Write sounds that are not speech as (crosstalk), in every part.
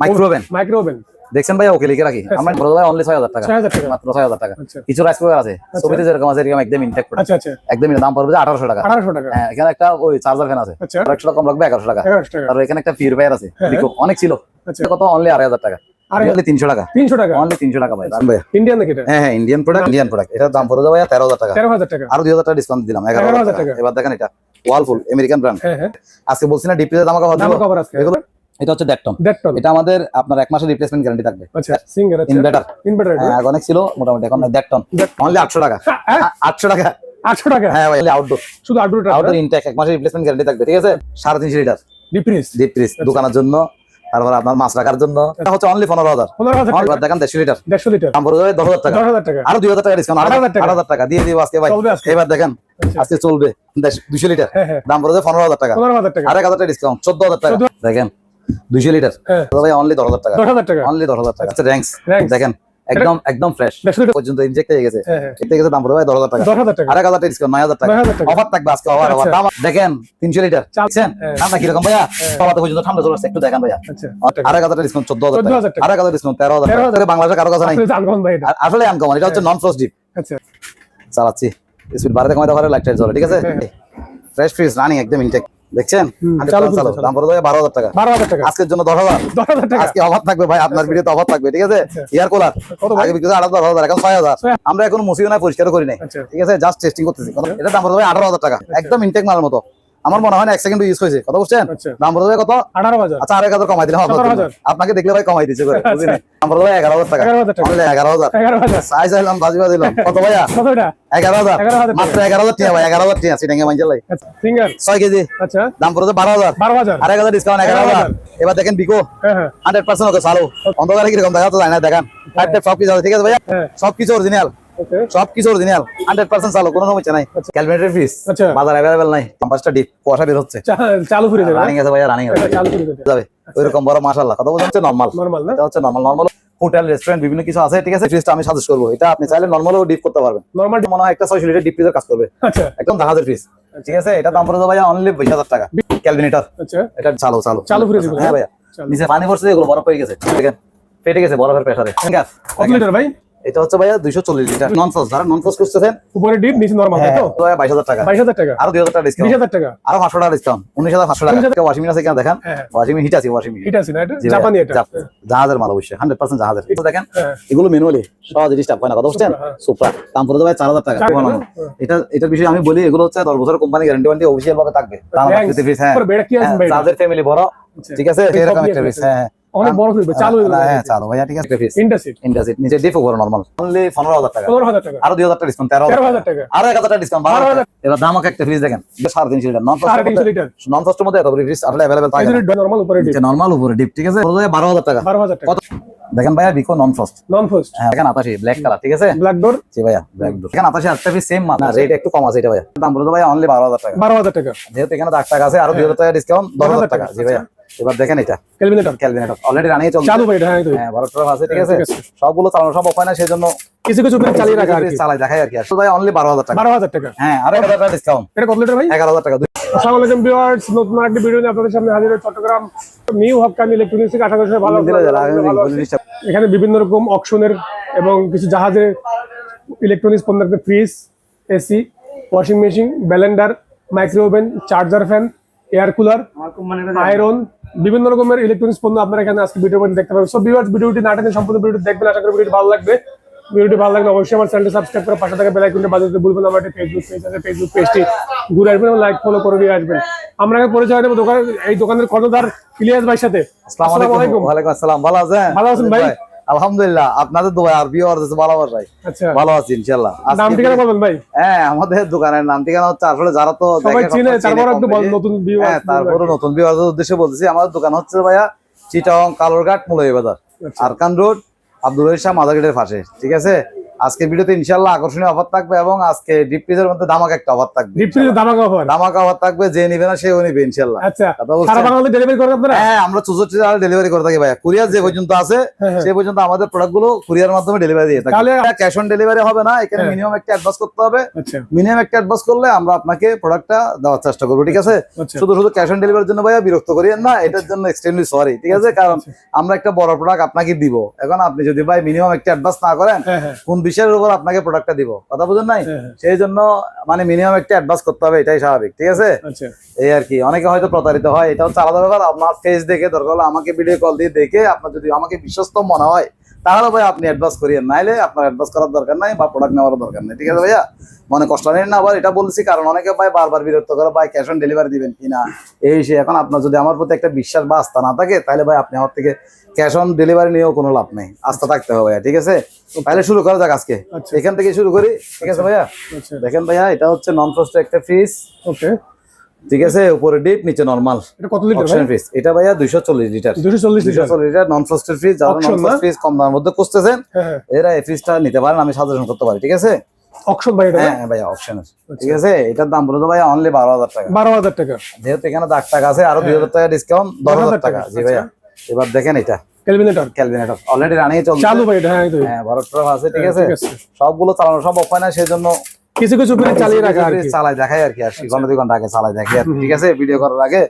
Micro oven micro oven দেখছেন ভাই ওকে লিখে রাখি। আমার বড় ভাই অনলি ছয় হাজার টাকা। ছয় হাজার টাকা। মাত্র ছয় হাজার টাকা। আচ্ছা। কিছু রাইস কুকার আছে। ছবিতে যেরকম আছে এরকম একদম ইনটেক আচ্ছা আচ্ছা। একদম দাম পড়বে আঠারোশো টাকা। আঠারোশো টাকা। হ্যাঁ এখানে একটা ওই চার্জার ফ্যান আছে। আচ্ছা। টাকা কম লাগবে এগারোশো টাকা। এগারোশো টাকা। আর এখানে একটা পিউরিফায়ার আছে হ্যাঁ, দেখো অনেক ছিল। আচ্ছা। কত? অনলি আড়াই হাজার টাকা। আড়াই অনলি তিনশো টাকা। তিনশো টাকা। অনলি তিনশো টাকা ভাই। ইন্ডিয়ান নাকি এটা। হ্যাঁ হ্যাঁ ইন্ডিয়ান প্রোডাক্ট ইন্ডিয়ান প্রোডাক্ট এটার দাম পড়ে যাবে তেরো হাজার টাকা। তেরো হাজার টাকা। আরও দুই হাজার টাকা ডিসকাউন্ট দিলাম এগারো হাজার টাকা। এবার দেখেন এটা। ওয়ালফুল আমেরিকান ব্র্যান্ড হ্যাঁ হ্যাঁ। আজকে বলছি না ডিপ্রিজের দাম কভার এগুলো এটা হচ্ছে ডেকটন দেড় এটা আমাদের আপনার এক মাসের রিপ্লেসমেন্ট গ্যারান্টি থাকবে। আচ্ছা সিঙ্গার আচ্ছা। ইনভার্টার ইনভার্টার আগে অনেক ছিল মোটামুটি এখন ডেকটন অনলি আটশো টাকা। হ্যাঁ আটশো টাকা। আটশো টাকা? হ্যাঁ ভাই আউটডোর শুধু আউটডোর আউটডোর ইনটেক এক মাসের রিপ্লেসমেন্ট গ্যারান্টি থাকবে ঠিক আছে? সাড়ে তিনশো লিটার ডিপ্রিস ডিপ ফ্রিজ দোকানের জন্য তারপর আপনার মাছ রাখার জন্য। এটা হচ্ছে অনলি পনেরো হাজার। দেখেন দেড়শো লিটার দেড়শো লিটার দাম পড়ে যাবে দশ হাজার টাকা। দশ হাজার টাকা। আরও দুই হাজার টাকা ডিসকাউন্ট আট হাজার টাকা। দিয়ে দিব আজকে ভাই। এবার দেখেন আচ্ছা। আজকে চলবে। দুশো লিটার হ্যাঁ হ্যাঁ। দাম পড়ে যাবে পনেরো হাজার টাকা। পনেরো হাজার টাকা। আর এক হাজার টাকা ডিসকাউন্ট চোদ্দ হাজার টাকা। দেখেন দুইশো লিটার হ্যাঁ ভাই অনলি দশ হাজার টাকা দশ হাজার টাকা অনলি দশ হাজার টাকা আচ্ছা র্যাঙ্কস দেখেন একদম একদম ফ্রেশ পর্যন্ত ইনজেক্ট হয়ে গেছে হ্যাঁ হ্যাঁ এতে গেছে দাম টাকা দশ হাজার টাকা আর এক হাজার টাকা ডিসকাউন্ট অফার থাকবে আজকে অফার অফার আচ্ছা। দাম দেখেন তিনশো লিটার চাল- দেখছেন হ্যাঁ। ঠান্ডা ভাইয়া সবাতে পর্যন্ত ঠান্ডা চলে আসছে একটু দেখেন ভাইয়া আচ্ছা আর এক হাজার ডিসকাউন্ট চোদ্দ হাজার 14,000 টাকা টাকা। আর এক হাজার ডিসকাউন্ট তেরো হাজার তেরো টাকা বাংলাদেশে কারও কথা নাই আসলে আনকমন এটা হচ্ছে নন ফ্রস্ট ডিপ আচ্ছা চালাচ্ছি স্পিড বাড়াতে কমাতে পারে লাইট ঠিক আছে ফ্রেশ ফ্রিজ রানিং একদম ইনটেক দেখছেন? হুম, 100% চালু চালু করতে দাম পড়ে যাবে বারো হাজার টাকা। বারো হাজার টাকা। আজকের জন্য দশ হাজার। দশ হাজার টাকা। আজকে অভাব থাকবে ভাই আপনার ভিডিওতে অভাব থাকবে ঠিক আছে? আচ্ছা। ইয়ার কোলার আগে বিক্রি আট হাজার এখন ছয় হাজার। আমরা এখন মুসিও না পরিষ্কার করি নাই। আচ্ছা। ঠিক আছে? জাস্ট টেস্টিং করতেছি। এটা দাম পড়ে যাবে আঠারো হাজার টাকা। একদম ইনটেক মালের মতো। আমার মনে হয় না এক সেকেন্ড ইউজ হয়েছে। কত বুঝছেন? আচ্ছা। দাম কত? আঠারো হাজার। আচ্ছা আরেক হাজার কমাই। হাজার। আপনাকে দেখলে ভাই কমাই দিচ্ছে করে বুঝলি দাম পড়ে যাবে এগারো হাজার টাকা। এগারো হাজার টাকা। Only এগারো হাজার। এগারো হাজার। সাইজ চাইলাম বাজি বাজিলাম কত ভাইয়া? এগারো হাজার। মাত্র এগারো হাজার টিয়া ভাই এগারো হাজার টিয়া সিটাঙ্গে মাইজেল লাই আচ্ছা ছয় কেজি। আচ্ছা। দাম পড়ে যাবে বারো হাজার। বারো হাজার। আরেক হাজার ডিসকাউন্ট এগারো হাজার। এবার দেখেন বিকো হ্যাঁ হ্যাঁ। হান্ড্রেড পার্সেন্ট ওকে চালু। অন্ধকারে কীরকম দেখা তো যায় না দেখেন। ফাইভ সব কিছু আছে ঠিক আছে ভাইয়া? হ্যাঁ। সব কিছু অরিজিনাল সব কিছু অরিজিনাল হান্ড্রেড পার্সেন্ট চালু কোনো সমস্যা নাই। আচ্ছা। ক্যালকুলেটর ফিস আচ্ছা। বাজার অ্যাভেলেবেল নাই ক্যাম্পাসটা ডিপ কুয়াশা বের হচ্ছে। চালু করে দেবে রানিং আছে ভাইয়া রানিং আছে। চালু দেবে যাবে। ওইরকম বড় মাশাআল্লাহ। কথা বলতে হচ্ছে নরমাল নর্মাল না? হচ্ছে নরমাল নরমাল হোটেল রেস্টুরেন্ট বিভিন্ন কিছু আছে ঠিক আছে? ফ্রিজটা আমি সাজেস্ট করব। এটা আপনি চাইলে নরমালও ডিপ করতে পারবেন। নর্মাল মনে হয় একটা ছয়শো লিটার ডিপ ফ্রিজের কাজ করবে। আচ্ছা। একদম জাহাজের ফ্রিজ ঠিক আছে? এটা দাম পড়ে যাবে ভাইয়া অনলি বিশ হাজার টাকা। ক্যালভিনেটর আচ্ছা। এটা চালু চালু। চালু দিবেন, হ্যাঁ ভাইয়া। নিচে পানি পড়ছে এগুলো বরফ হয়ে গেছে। দেখেন ফেটে গেছে বরফের প্রেসারে কত লিটার ভাই? এটা হচ্ছে ভাইয়া দুইশো চল্লিশ লিটার। নন ফ্রস যারা নন করতেছেন উপরে ডিপ নিচে নর্মাল তাই তো? বাইশ হাজার টাকা। টাকা? আরও টাকা ডিসকাউন্ট টাকা? আরও টাকা ডিসকাউন্ট উনিশ হাজার পাঁচশো টাকা। ওয়াশিং মেশিন আছে কিনা দেখেন? হ্যাঁ ওয়াশিং মেশিন হিট আছে ওয়াশিং মেশিন এটা আছে না এটা জাপানি এটা। জাহাজের মাল অবশ্যই হান্ড্রেড পার্সেন্ট জাহাজের। তো দেখেন হ্যাঁ। এগুলো ম্যানুয়ালি সহজে ডিস্টার্ব হয় না কথা বুঝছেন? হ্যাঁ। সুপ্রা দাম পড়ে যাবে চার হাজার টাকা। না। এটা এটার বিষয়ে আমি বলি এগুলো হচ্ছে দশ বছর কোম্পানি গ্যারান্টি ওয়ারেন্টি ভাবে থাকবে. হ্যাঁ। এটা? ফ্যামিলি বড় আচ্ছা। ঠিক আছে? এরকম একটা। হ্যাঁ। অনেক বড় চালু হয়ে হ্যাঁ, গেল হ্যাঁ চালু ভাইয়া ঠিক আছে ইন্টারসিট নিচে ডিপ ওভার নরমাল অনলি পনেরো হাজার টাকা পনেরো হাজার টাকা আরও দুই হাজার টাকা ডিসকাউন্ট তেরো তেরো হাজার হাজার টাকা আরও এক হাজার টাকা ডিসকাউন্ট বারো বারো হাজার এবার দামক একটা ফ্রিজ দেখেন এটা সাড়ে তিনশো লিটার নন সাড়ে তিনশো লিটার নন ফাস্টের মধ্যে এত ফ্রিজ আসলে অ্যাভেলেবেল থাকে। নর্মাল উপরে ডিপ নরমাল উপরে ডিপ ঠিক আছে পড়ে যাবে বারো হাজার টাকা বারো হাজার টাকা কত দেখেন ভাইয়া বিকো নন ফ্রস্ট নন ফার্স্ট হ্যাঁ দেখেন আতাশি ব্ল্যাক কালার ঠিক আছে ব্ল্যাক ডোর জি ভাইয়া ব্ল্যাক ডোর এখানে আতাশি আটটা পিস সেম না রেট একটু কম আছে এটা ভাইয়া দাম বলে ভাইয়া অনলি বারো হাজার টাকা বারো হাজার টাকা যেহেতু এখানে দাগ টাকা আছে আরও দুই হাজার টাকা ডিসকাউন্ট দশ হাজার টাকা জি ভাইয়া এবার দেখেন এটা। ক্যালভিনেটর ক্যালভিনেটর অলরেডি রানিয়ে চলছে। চালু ভাই এটা হ্যাঁ এই তো। হ্যাঁ আছে? ঠিক আছে। সবগুলো চালানো সম্ভব হয় না সেই জন্য কিছু কিছু ফ্রিজ চালিয়ে রাখা আর কি। চালাই দেখাই আর কি। আসলে ভাই অনলি বারো হাজার টাকা। বারো হাজার টাকা। হ্যাঁ আরও এক হাজার টাকা ডিসকাউন্ট এটা কত লিটার ভাই? এগারো হাজার টাকা। আসসালামু আলাইকুম ভিউয়ার্স নতুন একটা ভিডিও নিয়ে আপনাদের সামনে হাজির চট্টগ্রাম নিউ হকানি ইলেকট্রনিক্স থেকে আশা করি ভালো এখানে বিভিন্ন রকম অকশনের এবং কিছু জাহাজের ইলেকট্রনিক্স পণ্য রাখতে fridge AC washing machine blender micro oven charger fan air cooler iron বিভিন্ন রকমের ইলেকট্রনিক্স পণ্য আপনারা এখানে আজকে ভিডিও দেখতে পাবেন। সব ভিউয়ার্স ভিডিওটি না টেনে সম্পূর্ণ ভিডিওটি দেখবেন। আশা করি ভিডিওটি ভালো লাগবে। ভিডিওটি ভালো লাগলে অবশ্যই আমার চ্যানেলটি সাবস্ক্রাইব করে পাশে থাকা বেল আইকনটি বাজাতে ভুলবেন। আমার একটা ফেসবুক পেজ আছে। ফেসবুক পেজটি ঘুরে আসবেন এবং লাইক ফলো করে দিয়ে আসবেন। আমরা আগে পরিচয় দেবো দোকান এই দোকানের কর্ণধার ইলিয়াস ভাইয়ের সাথে। আসসালামু আলাইকুম। ওয়া আলাইকুম। আসসালাম। ভালো আছেন? ভালো আছেন ভাই? আলহামদুলিল্লাহ আপনাদের দোয়া আর বিয়ে অর্ধেক ভালো ভাই আচ্ছা। ভালো আছি ইনশাআল্লাহ। নাম ঠিকানা বলবেন ভাই। হ্যাঁ আমাদের দোকানের নাম ঠিকানা হচ্ছে আসলে যারা তো সবাই চিনে তারপর একটু। নতুন ভিউ হ্যাঁ তারপরে নতুন বিয়ে উদ্দেশ্যে বলতেছি আমাদের দোকান হচ্ছে ভাইয়া চিটাং কালোরঘাট মুলাই বাজার আচ্ছা। আরকান রোড আব্দুল রহিম শাহ মাদারগেটের পাশে ঠিক আছে? আজকে ভিডিওতে ইনশাল্লাহ আকর্ষণীয় অফার থাকবে এবং আজকে ডিপ ফ্রিজের মধ্যে ধামাকা একটা অফার থাকবে ডিপ ফ্রিজে দামাকা অফার ধামাকা অফার থাকবে যে নিবে না সেও নিবে ইনশাল্লাহ আচ্ছা সারা বাংলাদেশে ডেলিভারি করেন আপনারা? হ্যাঁ আমরা চৌষট্টি টাকা ডেলিভারি করে থাকি ভাইয়া। কুরিয়ার যে পর্যন্ত আছে হ্যাঁ, হ্যাঁ। পর্যন্ত আমাদের প্রোডাক্টগুলো কুরিয়ার মাধ্যমে ডেলিভারি দিয়ে থাকি। তাহলে- ক্যাশ অন ডেলিভারি হবে না এখানে হ্যাঁ। মিনিমাম একটা অ্যাডভান্স করতে হবে। আচ্ছা। মিনিমাম একটা অ্যাডভান্স করলে আমরা আপনাকে প্রোডাক্টটা দেওয়ার চেষ্টা করব ঠিক আছে? আচ্ছা। শুধু শুধু ক্যাশ অন ডেলিভারির জন্য ভাইয়া বিরক্ত করিয়েন না এটার জন্য এক্সট্রিমলি সরি ঠিক আছে? কারণ আচ্ছা। আমরা একটা বড় প্রোডাক্ট আপনাকে দিব। এখন আপনি যদি ভাই মিনিমাম একটা অ্যাডভান্স না করেন হ্যাঁ হ্যাঁ। কোন বিষয়ের উপর আপনাকে প্রোডাক্টটা দিব। কথা বুঝুন নাই? হ্যাঁ, হ্যাঁ। সেই জন্য মানে মিনিমাম একটা অ্যাডভান্স করতে হবে এটাই স্বাভাবিক ঠিক আছে? আচ্ছা। এই আর কি। অনেকে হয়তো প্রতারিত হয় এটা হচ্ছে আলাদা ব্যাপার। আপনার ফেস দেখে দরকার হলো আমাকে ভিডিও কল দিয়ে দেখে আপনার যদি আমাকে বিশ্বস্ত মনে হয় তাহলে ভাই আপনি অ্যাডভান্স করিয়েন নাইলে আপনার অ্যাডভান্স করার দরকার নাই বা প্রোডাক্ট নেওয়ার দরকার নেই। ঠিক আছে ভাইয়া? মনে কষ্ট নেন না আবার এটা বলছি কারণ অনেকে ভাই বারবার বিরক্ত করে ভাই ক্যাশ অন ডেলিভারি দিবেন কিনা? এই সে এখন আপনার যদি আমার প্রতি একটা বিশ্বাস বা আস্থা না থাকে তাহলে ভাই আপনি আমার থেকে ক্যাশ অন ডেলিভারি নিয়েও কোনো লাভ নেই। আস্থা থাকতে হবে ভাইয়া ঠিক আছে? তাহলে শুরু করা যাক আজকে। আচ্ছা। এখান থেকে শুরু করি ঠিক আছে ভাইয়া? আচ্ছা। দেখেন ভাইয়া এটা হচ্ছে নন ফ্রস্ট একটা ফ্রিজ ওকে ঠিক আছে? উপরে ডিপ নিচে নরমাল এটা কত লিটার ফ্রিজ এটা ভাইয়া দুইশো চল্লিশ লিটার দুশো চল্লিশ দুইশো লিটার চল্লিশ লিটার নন ফ্রস্টের ফ্রিজ যারা নন? ফ্রিজ কম দামের মধ্যে খুঁজতেছেন হ্যাঁ হ্যাঁ। এরা এই ফ্রিজটা নিতে পারেন আমি সাজেশন করতে পারি ঠিক আছে? অকশন ভাই এটা হ্যাঁ হ্যাঁ ভাইয়া অপশনের ঠিক আছে? এটার দাম বলে তো ভাইয়া অনলি বারো হাজার টাকা। বারো হাজার টাকা। যেহেতু এখানে দাগ টাকা আছে আরও দুই হাজার টাকা ডিসকাউন্ট টাকা। জি ভাইয়া। এবার দেখেন এটা। ক্যালভিনেটর ক্যালভিনেটর অলরেডি রানিং চলছে। চালু ভাই এটা হ্যাঁ। হ্যাঁ আছে ঠিক হ্যাঁ, আছে। সবগুলো চালানো সম্ভব হয় না সেই জন্য কিছু কিছু ফ্রিজ চালিয়ে রাখা আর কি। চালাই দেখাই আর কি আর ঘণ্টা দুই ঘণ্টা আগে চালাই দেখি আর ঠিক আছে? ভিডিও করার আগে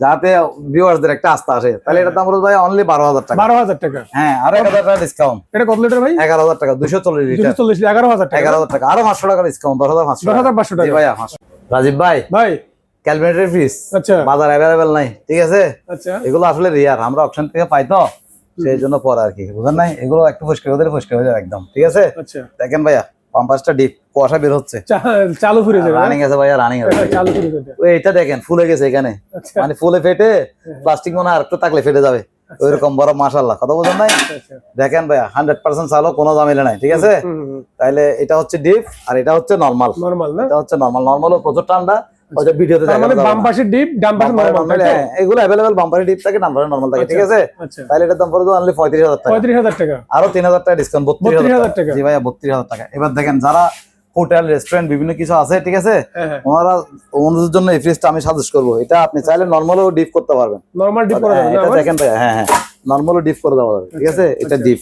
যাতে ভিউয়ারদের একটা আস্থা আসে। তাহলে এটা দাম ভাই অনলি বারো হাজার টাকা। বারো হাজার টাকা। হ্যাঁ আরও এক হাজার টাকা ডিসকাউন্ট এটা কত লিটার ভাই? এগারো হাজার টাকা দুশো চল্লিশ লিটার। চল্লিশ এগারো হাজার টাকা। এগারো হাজার টাকা আরও পাঁচশো টাকা ডিসকাউন্ট দশ হাজার পাঁচশো দশ হাজার পাঁচশো টাকা। ভাইয়া পাঁচশো। রাজীব ভাই ভাই। ক্যালকুলেটর ফিস আচ্ছা। বাজার অ্যাভেলেবেল নাই ঠিক আছে? আচ্ছা। এগুলো আসলে রিয়ার আমরা অপশন থেকে পাই তো। সেই জন্য পরে আর কি বুঝেন নাই? এগুলো একটু ফুসকে ওদের ফুসকে হয়ে যাবে একদম ঠিক আছে? আচ্ছা। দেখেন ভাইয়া। পাম্পাসটা ডিপ কুয়াশা বের হচ্ছে। চালু ফুরে যাবে রানিং আছে ভাইয়া রানিং আছে। চালু ফুরে যাবে। এটা দেখেন ফুলে গেছে এখানে। আচ্ছা। মানে ফুলে ফেটে প্লাস্টিক মনে আর একটু থাকলে ফেটে যাবে। ওইরকম বড় মাশাল্লাহ কথা বলেন নাই? আচ্ছা দেখেন ভাইয়া হান্ড্রেড পার্সেন্ট চালো কোনো জামিলে নাই ঠিক আছে? তাইলে এটা হচ্ছে ডিপ আর এটা হচ্ছে নর্মাল নরমাল এটা হচ্ছে নর্মাল নর্মালও প্রচুর ঠান্ডা ওইটা ভিডিওতে মানে বাম পাশে ডিপ ডান পাশে নরমাল এগুলো অ্যাভেলেবেল বাম্পারি ডিপ থাকে নাম্বারে নর্মাল থাকে ঠিক আছে? আচ্ছা। তাহলে এটার দাম পড়বে অনলি পঁয়ত্রিশ হাজার টাকা। পঁয়ত্রিশ হাজার টাকা। আরও তিন হাজার টাকা ডিসকাউন্ট 32,000 টাকা। জি ভাইয়া বত্রিশ হাজার টাকা। এবার দেখেন যারা হোটেল রেস্টুরেন্ট বিভিন্ন কিছু আছে ঠিক আছে? হ্যাঁ হ্যাঁ। ওনারা ওনাদের জন্য এই ফ্রিজটা আমি সাজেস্ট করব। এটা আপনি চাইলে নর্মালও ডিপ করতে পারবেন। নরমাল ডিপ করা যাবে এটা দেখেন ভাইয়া হ্যাঁ হ্যাঁ। নর্মালও ডিপ করে দেওয়া যাবে ঠিক আছে? এটা ডিপ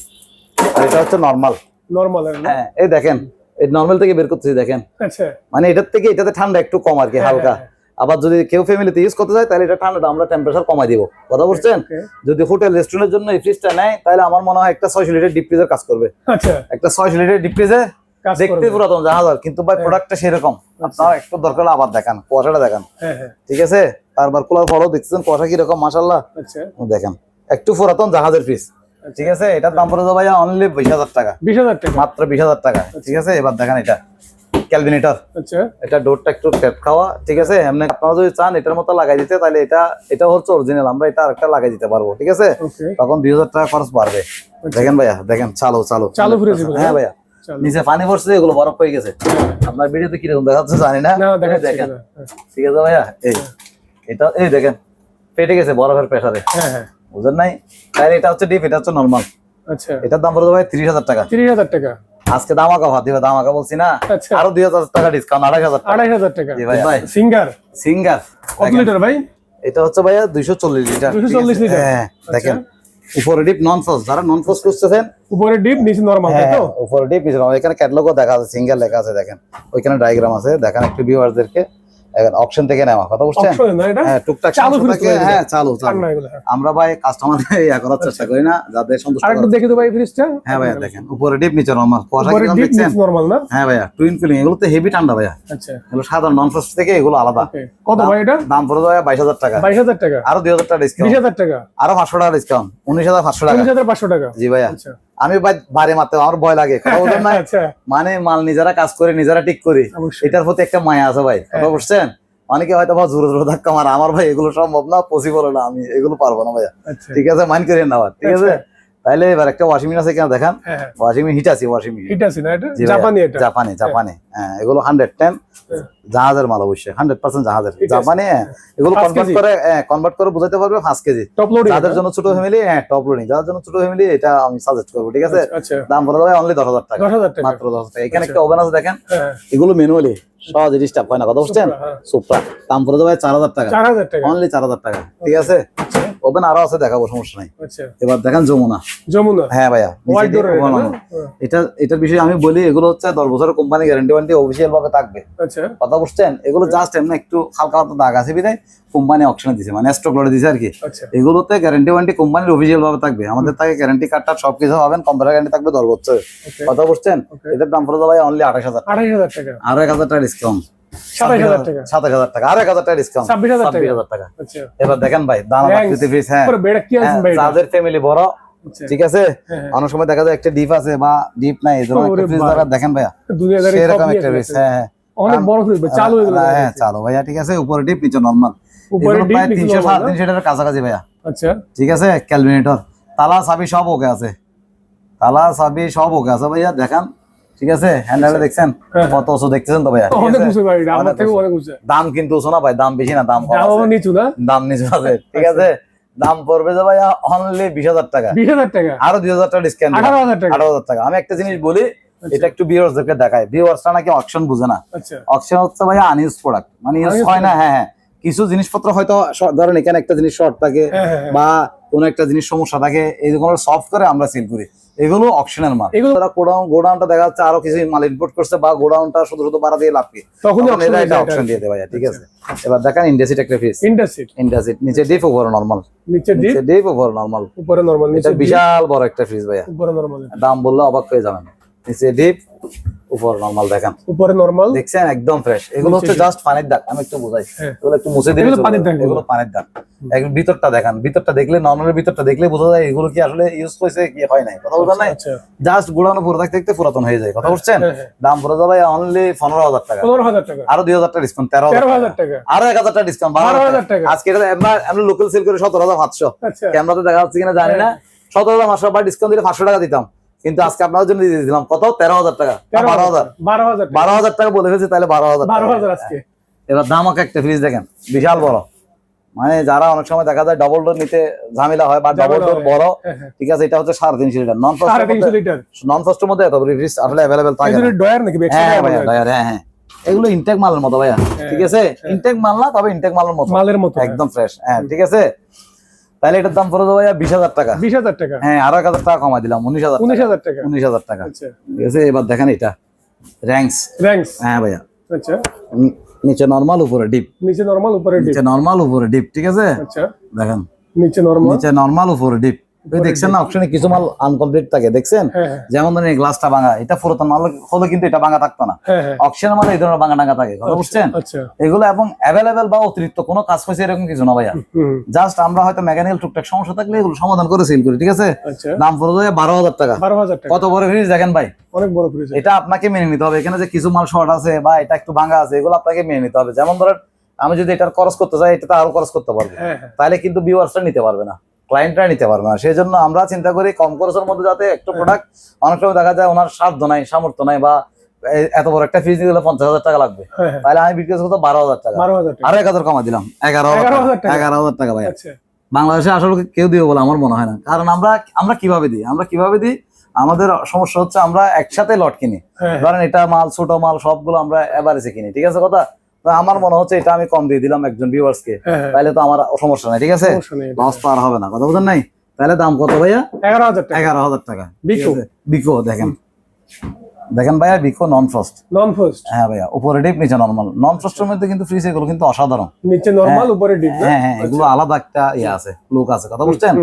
আর এটা হচ্ছে নর্মাল নরমাল হ্যাঁ এই দেখেন নর্মাল থেকে বের করতেছি দেখেন। আচ্ছা। মানে এটার থেকে এটাতে ঠান্ডা একটু কম আর কি হ্যাঁ, হালকা। হ্যাঁ, আবার যদি কেউ ফ্যামিলিতে ইউজ করতে চায় তাহলে এটা ঠান্ডাটা আমরা টেম্পারেচার কমাই দিব। কথা বুঝছেন? যদি হোটেল রেস্টুরেন্টের জন্য এই ফ্রিজটা নেয় তাহলে আমার মনে হয় একটা ছয়শো লিটার ডিপ ফ্রিজের কাজ করবে। আচ্ছা। একটা ছয়শো লিটার ডিপ ফ্রিজে দেখতে পুরাতন জাহাজ কিন্তু ভাই প্রোডাক্টটা সেরকম। আপনারা একটু দরকার আবার দেখান কুয়াশাটা দেখান। হ্যাঁ হ্যাঁ। ঠিক আছে? তারপর খোলার পরও দেখছেন কুয়াশা কীরকম মাসাল্লাহ আচ্ছা। দেখেন একটু পুরাতন জাহাজের ফ্রিজ ঠিক আছে? এটার দাম পড়ে যাবে ভাইয়া অনলি বিশ হাজার টাকা। বিশ হাজার টাকা? মাত্র বিশ হাজার টাকা। ঠিক আছে? এবার দেখেন এটা। ক্যালভিনেটর। আচ্ছা। এটা ডোরটা একটু ট্যাপ খাওয়া ঠিক আছে? এমনি আপনারা যদি চান এটার মতো লাগাই দিতে তাহলে এটা এটা হচ্ছে অরিজিনাল আমরা এটা আরেকটা লাগাই দিতে পারব ঠিক আছে? তখন দুই হাজার টাকা খরচ বাড়বে। দেখেন ভাইয়া দেখেন চালো চালো। চালু এগুলো, হ্যাঁ ভাইয়া। নিচে পানি পড়ছে এগুলো বরফ হয়ে গেছে। আপনার ভিডিওতে কীরকম দেখাচ্ছে জানি না। দেখেন। হ্যাঁ, ঠিক আছে ভাইয়া? এই। এটা এই দেখেন। পেটে গেছে বরফের প্রেসারে। হ্যাঁ হ্যাঁ। বুঝলেন নাই? তাহলে এটা হচ্ছে ডিপ এটা হচ্ছে নর্মাল আচ্ছা। এটার দাম পড়বে ভাই তিরিশ হাজার টাকা। তিরিশ হাজার টাকা। আজকে দামাকা ভাত দিবে দামাকা বলছি না আচ্ছা। আরও দুই হাজার টাকা ডিসকাউন্ট আড়াই হাজার টাকা। আড়াই হাজার টাকা। জি ভাই সিঙ্গার? সিঙ্গার। কত লিটার ভাই? এটা হচ্ছে ভাইয়া দুইশো চল্লিশ লিটার। 240 লিটার। হ্যাঁ দেখেন। উপরে ডিপ নন ফ্রস যারা নন ফ্রস খুঁজতেছেন উপরে ডিপ নিচে নরমাল তাই তো? হ্যাঁ, উপরে ডিপ নিচে নরমাল এখানে ক্যাটালগও দেখা আছে সিঙ্গেল লেখা আছে দেখেন। ওইখানে ডায়াগ্রাম আছে দেখেন একটু ভিউয়ারদেরকে অপশন থেকে নেওয়া কথা বুঝছেন? হ্যাঁ টুকটাক চালু। হ্যাঁ চালু চালু। ঠান্ডা। আমরা ভাই ইয়া করার চেষ্টা করি না যাদের সন্তুষ্ট আর একটু করার- দেখে তো ভাই ফ্রিজটা হ্যাঁ ভাইয়া দেখেন উপরে ডিপ নিচে নরমাল কুয়াশা ডিপ দেখছেন? নরমাল না? হ্যাঁ ভাইয়া টুইন কুলিং এগুলো তো হেভি ঠান্ডা ভাইয়া। আচ্ছা। এগুলো সাধারণ নন ফ্রস্ট থেকে এগুলো আলাদা। কত ভাই এটা? দাম পড়ে বাইশ হাজার টাকা। বাইশ হাজার টাকা। আরও দুই হাজার টাকা বিশ ডিসকাউন্ট হাজার টাকা। আরও পাঁচশো টাকা ডিসকাউন্ট উনিশ হাজার পাঁচশো টাকা। উনিশ হাজার পাঁচশো টাকা। জি ভাইয়া। আচ্ছা। আমি ভাই বাড়ি মারতে আমার ভয় লাগে। আচ্ছা। মানে মাল নিজেরা কাজ করে নিজেরা ঠিক করি। এটার প্রতি একটা মায়া আছে ভাই। কথা বুঝছেন? অনেকে হয়তো বা জোরে জোরে ধাক্কা মারা। আমার ভাই এগুলো সম্ভব না পসিবল না। আমি এগুলো পারব না ভাইয়া। আচ্ছা। ঠিক আছে? মাইন্ড করেন না ঠিক আছে? তাহলে এবার একটা ওয়াশিং মেশিন আছে কিনা দেখান? হ্যাঁ হ্যাঁ। ওয়াশিং মেশিন হিট আছে ওয়াশিং মেশিন এটা? আছে না এটা জাপানি এটা। জাপানি জাপানি। হ্যাঁ এগুলো হ্যাঁ। জাহাজের মাল অবশ্যই হান্ড্রেড পার্সেন্ট জাহাজের। জাপানি হ্যাঁ, এগুলো কনভার্ট করে কনভার্ট করে বুঝাতে পারবে পাঁচ কেজি। টপ লোডিং যাদের জন্য ছোট ফ্যামিলি হ্যাঁ টপ লোডিং যাদের জন্য ছোট ফ্যামিলি এটা আমি সাজেস্ট করব ঠিক আছে? আচ্ছা দাম পড়ে যাবে অনলি দশ হাজার টাকা। দশ হাজার টাকা। মাত্র দশ হাজার টাকা। এখানে আচ্ছা। একটা ওভেন আছে দেখেন। হ্যাঁ এগুলো ম্যানুয়ালি সহজে ডিস্টার্ব হয় না। কথা বুঝছেন? হ্যাঁ। সুপ্রা দাম পড়ে যাবে চার হাজার টাকা। চার হাজার টাকা। অনলি চার হাজার টাকা। ঠিক আছে? ওভেন আরও আছে দেখাবো সমস্যা নাই। আচ্ছা। এবার দেখেন যমুনা। যমুনা? হ্যাঁ ভাইয়া এটা? হ্যাঁ, এটা এটার বিষয়ে আমি বলি এগুলো হচ্ছে দশ বছরের কোম্পানি গ্যারান্টি ওয়ারেন্টি অফিসিয়াল ভাবে থাকবে। আচ্ছা। কথা বুঝছেন? এগুলো জাস্ট এমনি একটু হালকা হালকা দাগ আছে বিদায় কোম্পানি অপশনে দিছে মানে স্টক লটে দিছে আর কি। আচ্ছা। এগুলোতে গ্যারান্টি ওয়ারেন্টি কোম্পানির অফিসিয়াল ভাবে থাকবে। আমাদের থেকে গ্যারান্টি কার্ডটা সবকিছু পাবেন কম্পিউটার গ্যারান্টি থাকবে দশ বছর কথা বুঝছেন. এটার দাম পড়ে যাবে অনলি আঠাশ হাজার আঠাশ হাজার টাকা। আরও এক হাজার টাকা ডিসকাউন্ট সাতাশ হাজার টাকা। সাতাশ হাজার টাকা। আর এক হাজার টাকা ডিসকাউন্ট ছাব্বিশ হাজার টাকা। হাজার টাকা। আচ্ছা। এবার দেখেন ভাই দাম আমার Thanks. পৃথিবীর হ্যাঁ। হ্যাঁ? যাদের ফ্যামিলি বড় আচ্ছা। ঠিক আছে? হ্যাঁ। অনেক সময় দেখা যায় একটা ডিপ আছে বা ডিপ নাই এই ধরনের ওরে একটা ফ্রিজ বাবা। দরকার দেখেন ভাইয়া সেরকম একটা ফ্রিজ অনেক বড় ফ্রিজ চালু চালু। ভাইয়া ঠিক আছে? উপরে ডিপ নিচে নর্মাল উপরে ডিপ তিনশো সাড়ে তিনশো টাকার কাছাকাছি ভাইয়া। আচ্ছা। ঠিক আছে? ক্যালকুলেটর তালা চাবি সব ওকে আছে। তালা চাবি সব ওকে আছে। ভাইয়া দেখান ঠিক আছে? হ্যান্ডেলে দেখছেন? হ্যাঁ। কত উঁচু দেখতেছেন তো ভাইয়া? অনেক উঁচু ভাই আমার থেকে অনেক উঁচু। দাম কিন্তু না ভাই দাম বেশি না দাম কম দাম নিচু না? দাম নিচু আছে ঠিক আছে? দাম পড়বে যে ভাইয়া অনলি বিশ হাজার টাকা। বিশ হাজার টাকা? আরও দুই হাজার টাকা ডিসকাউন্ট আঠারো হাজার টাকা? আঠারো হাজার টাকা। আমি একটা জিনিস বলি আচ্ছা। এটা একটু ভিউয়ার্সদেরকে দেখায় ভিউয়ার্সরা নাকি অকশন বুঝে না। আচ্ছা। অকশন হচ্ছে ভাইয়া আনইউজ প্রোডাক্ট মানে ইউজ হয় না হ্যাঁ হ্যাঁ। কিছু জিনিসপত্র হয়তো ধরেন এখানে একটা জিনিস শর্ট থাকে হ্যাঁ, হ্যাঁ। বা কোনো একটা জিনিস সমস্যা থাকে এইগুলো সফট করে আমরা সেল করি। এগুলো অপশনের মাল। এগুলো- তারা গোডাউন গোডাউনটা দেখা যাচ্ছে আরও কিছু মাল ইম্পোর্ট করছে বা গোডাউনটা শুধু শুধু বাড়া দিয়ে লাভ কি? তখন এটা যায় অপশন দিয়ে দেওয়া ভাইয়া ঠিক আছে। এবার দেখেন ইন্ডাসিট একটা ফিস ইন্ডাসিট ইন্ডাসিট নিচে ডিপ ওভার নরমাল নিচে ডিপ নিচে ডিপ ওভার নরমাল উপরে নরমাল নিচে বিশাল বড় একটা ফিস ভাইয়া। উপরে নরমাল দাম বললে অবাক হয়ে যাবেন। নিচে ডিপ উপর নরমাল দেখেন। উপরে নরমাল দেখছেন? একদম ফ্রেশ এগুলো হচ্ছে জাস্ট পানির দাগ। আমি একটু বোঝাই। হ্যাঁ। এগুলো একটু মুছে দিলে পানির দাগ এগুলো পানির দাগ। ভিতরটা দেখেন। ভিতরটা দেখলে নর্মালের ভিতরটা দেখলে বোঝা যায় এগুলো কি আসলে ইউজ হয়েছে কি হয় নাই। কথা বলবেন নাই? আচ্ছা। জাস্ট গোড়ানো পুরো থাকতে থাকতে পুরাতন হয়ে যায়। কথা হ্যাঁ, হ্যাঁ। দাম পড়ে যাবে অনলি পনেরো হাজার টাকা। পনেরো হাজার টাকা। আরও দুই হাজার টাকা ডিসকাউন্ট তেরো হাজার টাকা। আরও এক হাজার টাকা ডিসকাউন্ট বারো হাজার টাকা। আজকে এটা আমরা লোকাল সেল করে সতেরো হাজার পাঁচশো। আচ্ছা। ক্যামেরাতে দেখা যাচ্ছে কিনা জানি না। সতেরো হাজার পাঁচশো বা ডিসকাউন্ট দিলে পাঁচশো টাকা দিতাম। কিন্তু আজকে আপনাদের জন্য দিয়ে দিলাম। কত? তেরো হাজার টাকা। বারো হাজার। বারো হাজার টাকা। বারো হাজার টাকা বলে ফেলছি তাহলে বারো হাজার বারো হাজার আজকে। এবার দাম একটা ফ্রিজ দেখেন। বিশাল বড়। মানে যারা অনেক সময় দেখা যায় ডবল ডোর নিতে ঝামেলা হয় বা ডবল ডোর বড় হ্যাঁ, হ্যাঁ। ঠিক আছে এটা হচ্ছে সাড়ে তিনশো লিটার। নন তিনশো লিটার। নন ফাস্টের মধ্যে এত ফ্রিজ আসলে অ্যাভেলেবেল থাকে ডয়ার নাকি হ্যাঁ ভাইয়া ভাইয়া, হ্যাঁ হ্যাঁ। এগুলো ইনটেক মালের মতো ভাইয়া। ঠিক আছে? ইনটেক মাল না তবে ইনটেক মালের মতো। মালের মতো একদম ফ্রেশ হ্যাঁ ঠিক আছে? তাহলে এটার দাম পড়ে যাবে ভাইয়া বিশ হাজার টাকা। বিশ হাজার টাকা। হ্যাঁ আর এক হাজার টাকা কমা দিলাম উনিশ হাজার উনিশ হাজার টাকা। উনিশ হাজার টাকা। আচ্ছা। ঠিক আছে এবার দেখেন এটা। র্যাঙ্কস র্যাঙ্কস হ্যাঁ ভাইয়া। আচ্ছা। নিচে নর্মাল উপরে ডিপ নিচে নরমাল উপরে ডিপ নিচে নর্মাল উপরে ডিপ ঠিক আছে? আচ্ছা। দেখেন। নিচে নরমাল নিচে নর্মাল উপরে ডিপ দেখছেন না অপশনে কিছু মাল আনকমপ্লিট থাকে দেখছেন? হ্যাঁ হ্যাঁ। যেমন ধরেন এই গ্লাসটা ভাঙা এটা পুরাতন মাল হলে কিন্তু এটা ভাঙা থাকতো না। হ্যাঁ হ্যাঁ। অপশনের মালে এই ধরনের ভাঙা থাকে বুঝছেন? আচ্ছা। এগুলো এবং অ্যাভেলেবেল বা অতিরিক্ত কোনো কাজ এরকম কিছু না ভাইয়া। জাস্ট আমরা হয়তো মেকানিক্যাল টুকটাক সমস্যা থাকলে এগুলো সমাধান করে সেল করি ঠিক আছে? আচ্ছা। দাম পড়ে বারো হাজার টাকা। কত বড় ফ্রিজ দেখেন ভাই? অনেক বড় ফ্রিজ এটা আপনাকে মেনে নিতে হবে এখানে যে কিছু মাল শর্ট আছে বা এটা একটু ভাঙা আছে এগুলো আপনাকে মেনে নিতে হবে। যেমন ধরেন আমি যদি এটার খরচ করতে চাই এটা তো আরও খরচ করতে পারব। হ্যাঁ হ্যাঁ। তাহলে কিন্তু ভিউয়ার্সটা নিতে পারবে না। ক্লায়েন্টরা নিতে পারবে না। সেই জন্য আমরা চিন্তা করি কম খরচের মধ্যে যাতে একটা প্রোডাক্ট অনেক সময় দেখা যায় ওনার সাধ্য নাই সামর্থ্য নাই বা এত বড় একটা ফ্রিজ দিলে পঞ্চাশ হাজার টাকা লাগবে। হ্যাঁ হ্যাঁ। তাহলে আমি বিক্রি করতে বারো হাজার টাকা। আরও এক হাজার কমা দিলাম। এগারো এগারো টাকা। হাজার টাকা। ভাই আচ্ছা। বাংলাদেশে আসলে কেউ দিবে বলে আমার মনে হয় না। কারণ আমরা আমরা কীভাবে দিই? আমরা কীভাবে দিই? আমাদের সমস্যা হচ্ছে আমরা একসাথে লট কিনি। হ্যাঁ ধরেন এটা মাল ছোট মাল সবগুলো আমরা এভারেজে কিনি। ঠিক আছে কথা? আমার মনে হচ্ছে এটা আমি কম দিয়ে দিলাম একজন ভিউয়ার্স কে হ্যাঁ হ্যাঁ। তাহলে তো আমার সমস্যা নাই ঠিক আছে? লস তো আর হবে না কথা বুঝেন নাই? তাহলে দাম কত ভাইয়া? এগারো হাজার টাকা। এগারো হাজার টাকা। বিকো। বিকো দেখেন। দেখেন ভাইয়া বিকো নন ফ্রস্ট নন ফার্স্ট হ্যাঁ ভাইয়া উপরে ডিপ নিচে নর্মাল নন ফ্রস্টের মধ্যে কিন্তু ফ্রিজ এগুলো কিন্তু অসাধারণ। নিচে নরমাল উপরে ডিপ হ্যাঁ হ্যাঁ এগুলো আলাদা একটা ইয়ে আছে লুক আছে কথা বুঝছেন।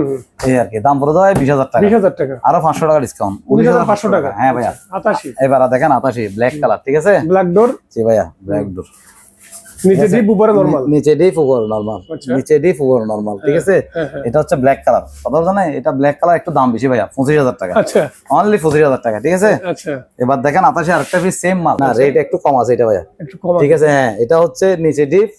এই আর কি দাম পড়ে যায় বিশ হাজার টাকা। বিশ হাজার টাকা। আরও পাঁচশো টাকা ডিসকাউন্ট উনিশ হাজার পাঁচশো টাকা। হ্যাঁ ভাইয়া। আটাশি। এবার দেখেন আতাশি ব্ল্যাক কালার ঠিক আছে? ব্ল্যাক ডোর জি ভাইয়া ব্ল্যাক ডোর নিচে ডিপ উপরে নরমাল নিচে ডিপ উপরে নর্মাল আচ্ছা। নিচে ডিপ উপরে নর্মাল ঠিক আছে? হ্যাঁ হ্যাঁ। এটা হচ্ছে ব্ল্যাক কালার কথা জানেন এটা ব্ল্যাক কালার একটু দাম বেশি ভাইয়া পঁচিশ হাজার টাকা। আচ্ছা। অনলি পঁচিশ হাজার টাকা ঠিক আছে? আচ্ছা। এবার দেখেন আতাশে আরেকটা পিস সেম মাল। না রেট একটু কম আছে এটা ভাইয়া। ঠিক আছে? হ্যাঁ এটা হচ্ছে নিচে ডিপ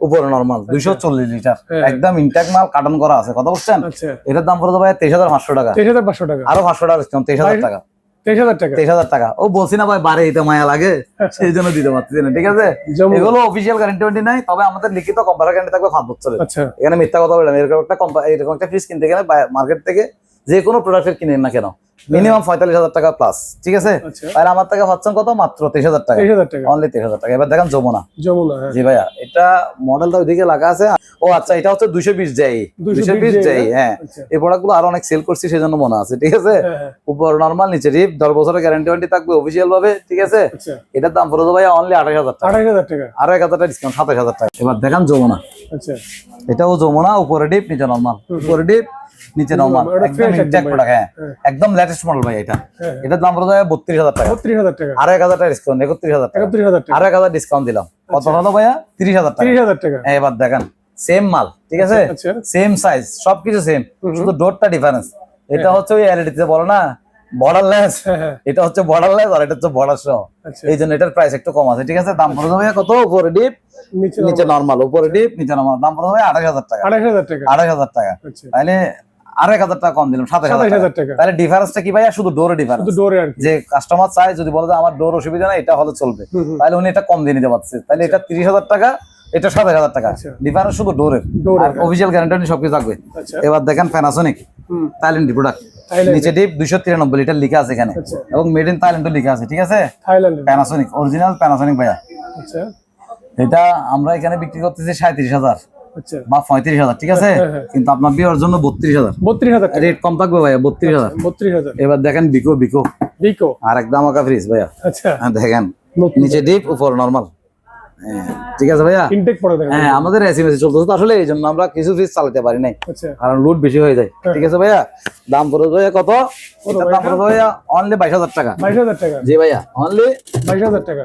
উপরে নর্মাল দুইশো চল্লিশ লিটার। হ্যাঁ। একদম ইনটেক মাল কার্টন করা আছে। কথা বুঝছেন আচ্ছা। এটার দাম পড়ে ভাই তেইশ হাজার পাঁচশো টাকা। তেইশ হাজার পাঁচশো টাকা। আরও পাঁচশো টাকা তেইশ হাজার টাকা। টাকা। হাজার টাকা। ও বলছি না ভাই বারে মায়া লাগে সেই জন্য দিতে না ঠিক আছে? এগুলো অফিসিয়াল গ্যারান্টি নাই তবে আমাদের লিখিত কোম্পানির গ্যারান্টি থাকবে পাঁচ বছরের। আচ্ছা। এখানে মিথ্যা কথা বললাম এরকম একটা এরকম একটা ফ্রিজ কিনতে গেলে মার্কেট থেকে যে কোনো প্রোডাক্টের কিনেন না কেন? মিনিমাম পঁয়তাল্লিশ হাজার টাকা প্লাস ঠিক আছে? আচ্ছা। তাহলে আমার টাকা পাচ্ছেন কত? মাত্র তেইশ হাজার টাকা। অনলি তেইশ হাজার টাকা। এবার দেখেন যমুনা। যমুনা হ্যাঁ। জি ভাইয়া এটা মডেলটা ওইদিকে লাগা আছে। ও আচ্ছা এটা হচ্ছে দুইশো বিশ যাই 220 দুইশো বিশ যাই, যাই হ্যাঁ। আচ্ছা। এই প্রোডাক্টগুলো আরও অনেক সেল করছি সেই জন্য মনে আছে ঠিক আছে? হ্যাঁ হ্যাঁ। উপর নর্মাল নিচে রিপ দশ বছরের গ্যারান্টি ওয়ারেন্টি থাকবে অফিসিয়াল ভাবে ঠিক আছে? আচ্ছা। এটার দাম পড়ে ভাইয়া অনলি আঠাশ হাজার টাকা। আঠাশ হাজার টাকা। আরও এক হাজার টাকা ডিসকাউন্ট সাতাশ হাজার টাকা। এবার দেখান যমুনা। আচ্ছা। এটাও যমুনা উপরে ডিপ নিচে নর্মাল উপরে ডিপ নিচে নর্মাল একদম ইনটেক প্রোডাক্ট হ্যাঁ। হ্যাঁ। একদম লেটেস্ট মডেল ভাই এটা। এটা এটার দাম পড়ে যায় বত্রিশ হাজার টাকা। বত্রিশ হাজার টাকা। আর এক হাজার টাকা ডিসকাউন্ট একত্রিশ হাজার টাকা। একত্রিশ হাজার টাকা। আর এক হাজার ডিসকাউন্ট দিলাম। কত হলো ভাইয়া? তিরিশ হাজার টাকা। তিরিশ হাজার টাকা। হ্যাঁ, এবার দেখেন সেম মাল ঠিক আছে? আচ্ছা সেম সাইজ সবকিছু সেম শুধু ডোরটা ডিফারেন্স এটা হচ্ছে ওই এলইডি তে বলো না বর্ডারলেস (laughs) এটা হচ্ছে বর্ডারলেস আর এটা হচ্ছে বর্ডার সহ আচ্ছা। এই জন্য এটার প্রাইস একটু কম আছে ঠিক আছে? দাম পড়ে যাবে কত? উপরে ডিপ নিচে নরমাল উপরে ডিপ নিচে নরমাল দাম পড়ে যাবে আঠাশ হাজার টাকা। হাজার টাকা। আঠাশ হাজার টাকা। আচ্ছা। তাহলে হাজার টাকা কম দিলাম সাতাশ হাজার টাকা। টাকা। তাহলে ডিফারেন্সটা কি ভাইয়া? শুধু ডোরে ডিফারেন্স ডোরে আর যে কাস্টমার চায় যদি বলে যে আমার ডোর অসুবিধা নাই এটা হলে চলবে। তাহলে উনি এটা কম দিয়ে নিতে পারছে। তাহলে এটা তিরিশ হাজার টাকা এটা সাতাশ হাজার টাকা। আচ্ছা। ডিফারেন্স শুধু ডোরের অফিসিয়াল গ্যারান্টি সবকিছু থাকবে। আচ্ছা। এবার দেখেন প্যানাসোনিক হুম। থাইল্যান্ড প্রোডাক্ট নিচে ডিপ দুইশো তিরানব্বই লিটার লিখা আছে এখানে। আচ্ছা। এবং মেড ইন থাইল্যান্ড লিখা আছে ঠিক আছে? প্যানাসোনিক অরিজিনাল প্যানাসোনিক ভাইয়া। আচ্ছা। এটা আমরা এখানে বিক্রি করতেছি সাঁত্রিশ হাজার আচ্ছা। বা পঁয়ত্রিশ হাজার ঠিক আছে? হ্যাঁ, হ্যাঁ। কিন্তু আপনার বিয়ের জন্য বত্রিশ হাজার। বত্রিশ হাজার রেট কম থাকবে ভাইয়া বত্রিশ হাজার। বত্রিশ হাজার। এবার দেখেন বিকো বিকো বিকো আর একদম ফ্রিজ ভাইয়া। আচ্ছা। দেখেন নিচে ডিপ উপর নর্মাল ঠিক আছে ভাইয়া? ইনটেক পড়ে দেখেন হ্যাঁ আমাদের এসএমএস চলতেছে। তো আসলে এই জন্য আমরা কিছু ফ্রিজ চালাতে পারি নাই। আচ্ছা। কারণ লোড বেশি হয়ে যায়। ঠিক আছে ভাইয়া? দাম পড়ে ভাইয়া কত? দাম পড়ে ভাইয়া অনলি বাইশ হাজার টাকা। বাইশ হাজার টাকা। জি ভাইয়া অনলি বাইশ হাজার টাকা।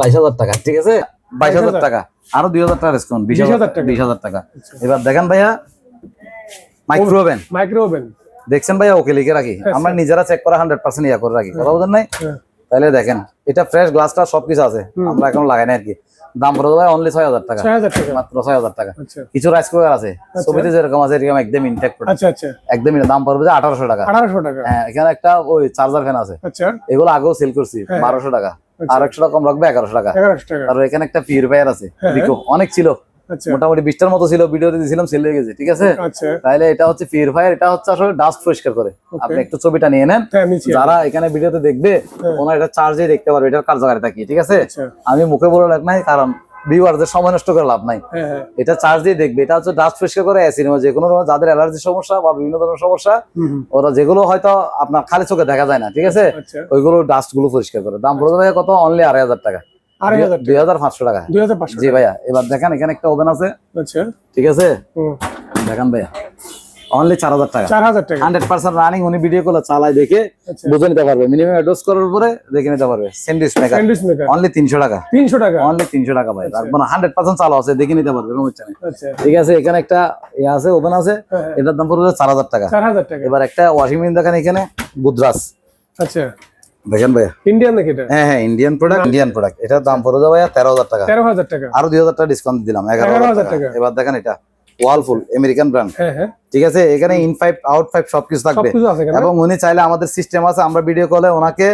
বাইশ হাজার টাকা ঠিক আছে? বাইশ হাজার টাকা। আরও দুই হাজার টাকা ডিসকাউন্ট বিশ হাজার 20,000 টাকা। বিশ হাজার টাকা। এবার দেখেন ভাইয়া মাইক্রো ওভেন মাইক্রো ওভেন দেখছেন ভাইয়া? ওকে লিখে রাখি। আমরা নিজেরা চেক করা হান্ড্রেড পার্সেন্ট ইয়া করে রাখি। কথা বলেন নাই? হ্যাঁ। তাহলে দেখেন এটা ফ্রেশ গ্লাসটা সবকিছু আছে। আমরা এখন লাগাই না আর কি। দাম পড়ে ভাই অনলি ছয় হাজার টাকা। মাত্র ছয় হাজার টাকা। আচ্ছা। কিছু রাইস কুকার আছে। ছবিতে যেরকম আছে এরকম একদম ইনটেক আচ্ছা আচ্ছা। একদম দাম পড়বে যে আঠারোশো টাকা। আঠারোশো টাকা। হ্যাঁ এখানে একটা ওই চার্জার ফ্যান আছে। আচ্ছা। এগুলো আগেও সেল করছি বারোশো টাকা। আর একশো টাকা কম রাখবে এগারোশো টাকা। আর এখানে একটা পিউরিফায়ার আছে অনেক ছিল। আচ্ছা মোটামুটি বিশটার মতো ছিল ভিডিওতে দিয়েছিলাম সেল হয়ে গেছে ঠিক আছে? আচ্ছা। তাহলে এটা হচ্ছে পিউরিফায়ার এটা হচ্ছে আসলে ডাস্ট পরিষ্কার করে। আপনি একটু ছবিটা নিয়ে নেন। হ্যাঁ যারা এখানে ভিডিওতে দেখবে ওনারা এটা চার্জে দেখতে পারবে এটার কার্যকারিতা কি ঠিক আছে? আচ্ছা। আমি মুখে বলে লাভ নাই কারণ ভিউয়ারদের সময় নষ্ট করে লাভ নাই। হ্যাঁ হ্যাঁ। এটা চার্জ দিয়ে দেখবে এটা হচ্ছে ডাস্ট পরিষ্কার করে সিনেমা যে কোনো যাদের অ্যালার্জি সমস্যা বা বিভিন্ন ধরনের সমস্যা হুম হুম, ওরা যেগুলো হয়তো আপনার খালি চোখে দেখা যায় না ঠিক আছে? আচ্ছা। ওইগুলো ডাস্টগুলো পরিষ্কার করে। দাম পড়ে যাবে কত? অনলি আড়াই হাজার টাকা। দুই হাজার পাঁচশো টাকা। দুই হাজার পাঁচশো জি ভাইয়া এবার দেখেন এখানে একটা ওভেন আছে। আচ্ছা। ঠিক আছে? দেখেন ভাইয়া অনলি চার হাজার টাকা। চার হাজার টাকা। হান্ড্রেড পার্সেন্ট রানিং উনি ভিডিও করলে চালায় দেখে আচ্ছা। বুঝে নিতে পারবে। মিনিমাম অ্যাডোস করার পরে দেখে নিতে পারবে। স্যান্ডউইচ মেকার অনলি তিনশো টাকা। তিনশো টাকা। অনলি তিনশো টাকা ভাই। হান্ড্রেড পার্সেন্ট চালু আছে দেখে নিতে পারবে কোনো আচ্ছা। ঠিক আছে এখানে একটা ইয়ে আছে ওভেন আছে। হ্যাঁ। এটার দাম পড়বে চার হাজার টাকা। চার হাজার টাকা। এবার একটা ওয়াশিং মেশিন দেখেন এখানে গুদ্রাস আচ্ছা। দেখেন ভাইয়া। ইন্ডিয়ান নাকি এটা? হ্যাঁ হ্যাঁ ইন্ডিয়ান প্রোডাক্ট ইন্ডিয়ান প্রোডাক্ট এটার দাম পড়ে যাবে তেরো হাজার টাকা। তেরো হাজার টাকা। আরও দুই হাজার টাকা ডিসকাউন্ট দিলাম এগারো হাজার টাকা। এবার দেখেন এটা ওয়ালফুল আমেরিকান ব্র্যান্ড হ্যাঁ হ্যাঁ। ঠিক আছে এখানে ইন ফাইভ আউট ফাইভ সবকিছু থাকবে এবং উনি চাইলে আমাদের সিস্টেম আছে আমরা ভিডিও কলে ওনাকে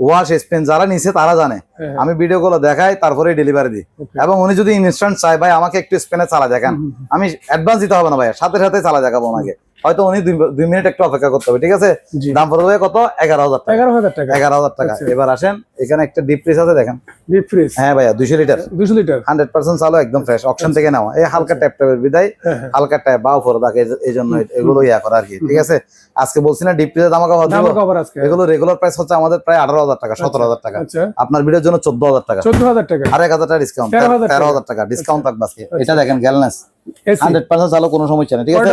ওয়াশ স্পেন যারা নিছে তারা জানে। হ্যাঁ, আমি ভিডিও কলে দেখাই তারপরে ডেলিভারি দিই। এবং উনি যদি ইনস্ট্যান্ট চায় ভাই আমাকে একটু স্পেনে চালা দেখান। আমি অ্যাডভান্স দিতে হবে না ভাই সাথে সাথে চালা দেখাবো ওনাকে। হয়তো উনি দুই- মিনিট একটু অপেক্ষা করতে হবে ঠিক আছে? দাম পড়বে কত? এগারো হাজার টাকা। এগারো হাজার টাকা। এগারো হাজার টাকা। আচ্ছা। এবার আসেন এখানে একটা ডিপ ফ্রিজ আছে দেখেন। ডিপ ফ্রিজ হ্যাঁ ভাইয়া দুইশো লিটার। দুশো লিটার। হান্ড্রেড পার্সেন্ট চালো একদম ফ্রেশ অপশন থেকে নেওয়া। এই হালকা ট্যাপ ট্যাপের বিদায়। হ্যাঁ হ্যাঁ। হালকা ট্যাপ বা উপরে থাকে এই জন্য এগুলো ইয়া করা আর কি ঠিক আছে? আজকে বলছি না ডিপ ফ্রিজের দাম কভার এগুলো রেগুলার প্রাইস হচ্ছে আমাদের প্রায় আঠারো হাজার টাকা সতেরো হাজার টাকা। আচ্ছা। আপনার ভিডিওর জন্য চোদ্দ হাজার টাকা। চোদ্দ হাজার টাকা। আর এক হাজার টাকা ডিসকাউন্ট তেরো হাজার টাকা। ডিসকাউন্ট থাকবে আজকে এটা দেখেন গ্যালনেস হান্ড্রেড পার্সেন্ট চালো কোনো সমস্যা নেই ঠিক আছে?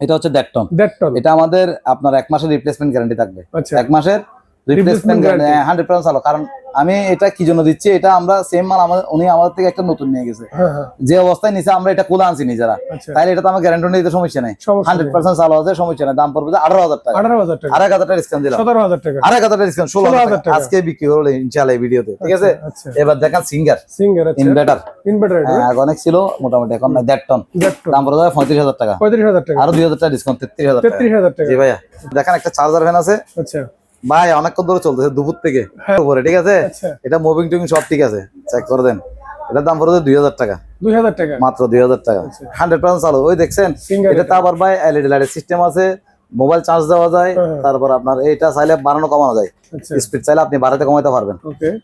এটা হচ্ছে দেড় টন। দেড় টন। এটা আমাদের আপনার এক মাসের রিপ্লেসমেন্ট গ্যারান্টি থাকবে। আচ্ছা। এক মাসের রিপ্লেসমেন্ট। হান্ড্রেড পার্সেন্ট চালো। কারণ আমি এটা কি জন্য দিচ্ছি? এটা আমরা সেম মাল আমাদের উনি আমাদের থেকে একটা নতুন নিয়ে গেছে। হ্যাঁ হ্যাঁ। যে অবস্থায় নিচে আমরা এটা কোলা আনছি নিজেরা। আচ্ছা। তাইলে এটা তো আমার গ্যারান্টি নিতে সমস্যা নেই। সমস্যা হান্ড্রেড পার্সেন্ট চালু আছে সমস্যা নেই। দাম পড়বে আঠারো হাজার টাকা। আঠারো হাজার টাকা। আড়াই হাজার টাকা ডিসকাউন্ট দিলাম। সতেরো হাজার টাকা। আড়াই হাজার টাকা ডিসকাউন্ট ষোলো হাজার টাকা। আজকে বিক্রি হলো ইনশাআল্লাহ এই ভিডিওতে। ঠিক আছে? আচ্ছা এবার দেখেন সিঙ্গার সিঙ্গার আচ্ছা। ইনভার্টার ইনভার্টার আগে অনেক ছিল মোটামুটি এখন দেড় টন দাম পড়ে যাবে পঁয়ত্রিশ হাজার টাকা। পঁয়ত্রিশ হাজার টাকা। আরও দুই হাজার টাকা ডিসকাউন্ট তেত্রিশ হাজার টাকা। তেত্রিশ হাজার টাকা। জি ভাইয়া। দেখেন একটা চার্জার ফ্যান আছে। আচ্ছা। ভাই অনেকক্ষণ ধরে চলতেছে দুপুর থেকে। হ্যাঁ। উপরে ঠিক আছে? আচ্ছা। এটা মুভিং টুভিং সব ঠিক আছে চেক করে দেন। এটার দাম পড়ে দুই হাজার টাকা। দুই হাজার টাকা। মাত্র দুই হাজার টাকা। হান্ড্রেড পার্সেন্ট চালু। ওই দেখছেন এটা তো আবার ভাই এলইডি লাইটের সিস্টেম আছে মোবাইল চার্জ দেওয়া যায় হ্যাঁ। তারপর আপনার এটা চাইলে বাড়ানো কমানো যায়। আচ্ছা। স্পিড চাইলে আপনি বাড়াতে কমাতে পারবেন।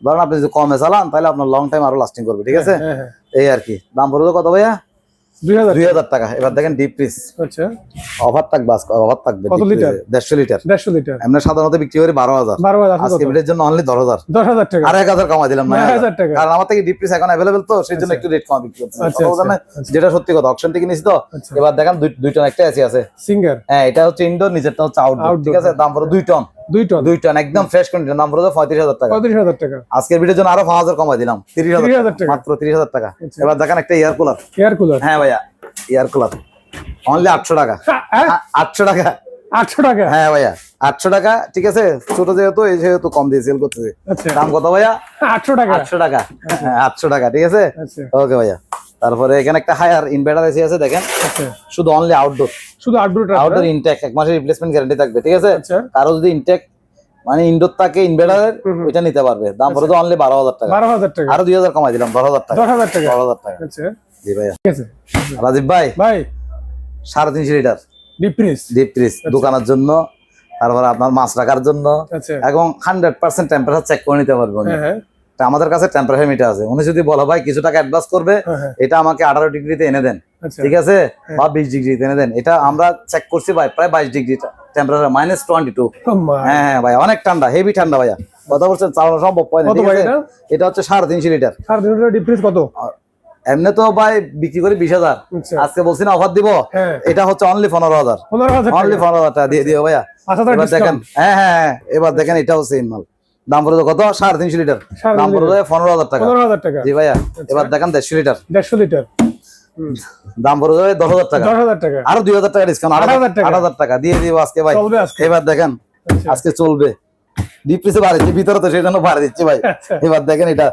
ধরেন আপনি যদি কমে চালান তাহলে আপনার লং টাইম আরও লাস্টিং করবে ঠিক আছে? হ্যাঁ হ্যাঁ। এই আর কি। দাম পড়বে কত ভাইয়া? দুই হাজার টাকা। এবার দেখেন ডিপ ফ্রিজ আচ্ছা। অফার থাকবে আজকে অফার থাকবে কত লিটার? দেড়শো লিটার। দেড়শো লিটার। আমরা সাধারণত বিক্রি করি বারো হাজার। বারো হাজার আজকে? জন্য অনলি দশ হাজার। দশ হাজার টাকা। আর এক হাজার কমাই দিলাম হাজার টাকা। কারণ আমার থেকে ডিপ ফ্রিজ এখন অ্যাভেলেবেল তো সেই জন্য একটু রেট কম বিক্রি করছি আচ্ছা? আচ্ছা। যেটা সত্যি কথা অপশন থেকে নিছি তো? আচ্ছা। এবার দেখেন দুই টন একটা এসি আছে। সিঙ্গার হ্যাঁ এটা হচ্ছে ইনডোর নিচেরটা হচ্ছে আউটডোর ঠিক আছে? দাম পড়ে দুই টন দুই টন। দুই টন একদম ফ্রেশ কন্ডিশন দাম পড়ে পঁয়ত্রিশ হাজার টাকা। পঁয়ত্রিশ হাজার টাকা। আজকের ভিডিওর জন্য আরও পাঁচ হাজার কমাই দিলাম। তিরিশ হাজার টাকা। মাত্র তিরিশ হাজার টাকা। আচ্ছা। এবার দেখেন একটা এয়ার কুলার এয়ার কুলার হ্যাঁ ভাইয়া এয়ার কুলার অনলি আটশো টাকা। আটশো টাকা। আটশো টাকা? হ্যাঁ ভাইয়া আটশো টাকা ঠিক আছে? ছোট যেহেতু এই যেহেতু কম দিয়ে সেল করতেছে। আচ্ছা। দাম কত ভাইয়া? আটশো টাকা। আটশো টাকা। হ্যাঁ আটশো টাকা ঠিক আছে? আচ্ছা। ওকে ভাইয়া। তারপরে এখানে একটা হায়ার ইনভার্টার এসি আছে দেখেন। আচ্ছা। শুধু অনলি আউটডোর শুধু আউটডোর আউটডোর ইনটেক এক মাসের রিপ্লেসমেন্ট গ্যারান্টি থাকবে ঠিক আছে? আচ্ছা। কারও যদি ইনটেক মানে ইনডোর থাকে ইনভার্টারের। ওইটা নিতে পারবে। দাম পড়ে তো অনলি বারো হাজার টাকা। বারো হাজার টাকা। আরও দুই হাজার কমাই দিলাম দশ হাজার টাকা। দশ হাজার টাকা। দশ হাজার টাকা। আচ্ছা। জি আছে। রাজীব ভাই। ভাই। সাড়ে তিনশো লিটার ডিপ্রিস ডিপ ফ্রিজ দোকানের জন্য তারপরে আপনার মাছ রাখার জন্য আচ্ছা। এবং হান্ড্রেড পার্সেন্ট টেম্পারেচার চেক করে নিতে পারবে হ্যাঁ। তা আমাদের কাছে টেম্পারেচার মিটার আছে। উনি যদি বলো ভাই কিছু টাকা অ্যাডভান্স করবে হ্যাঁ, হ্যাঁ। এটা আমাকে আঠারো ডিগ্রিতে এনে দেন। আচ্ছা। ঠিক আছে? বা বিশ ডিগ্রিতে এনে দেন। এটা আমরা চেক করছি ভাই প্রায় বাইশ degree temperature minus twenty two হ্যাঁ হ্যাঁ ভাই অনেক ঠান্ডা হেভি ঠান্ডা ভাইয়া। কথা বলছেন চালানো সম্ভব হয় না? এটা? হচ্ছে সাড়ে তিনশো লিটার। সাড়ে তিন হাজার ডিপ্রিস কত? এমনি তো ভাই বিক্রি করি বিশ হাজার। আচ্ছা। আজকে বলছি না অফার দিব। হ্যাঁ। এটা হচ্ছে অনলি পনেরো হাজার। অনলি পনেরো হাজার টাকা দিয়ে দিও ভাইয়া। দেখেন হ্যাঁ হ্যাঁ হ্যাঁ, এবার দেখেন এটা হচ্ছে মাল। দাম কত সাড়ে তিনশো লিটার দাম পনেরো হাজার টাকা পনেরো হাজার টাকা জি ভাইয়া এবার দেখেন দেড়শো লিটার দেড়শো লিটার দাম দশ হাজার টাকা দশ হাজার টাকা আরও দুই হাজার টাকা ডিসকাউন্ট আট 8,000 টাকা। আট হাজার টাকা দিয়ে দিব আজকে ভাই এবার দেখেন আচ্ছা। আজকে চলবে ভিতরে তো সেই জন্য বাড়ি দিচ্ছি ভাই আচ্ছা এবার দেখেন এটা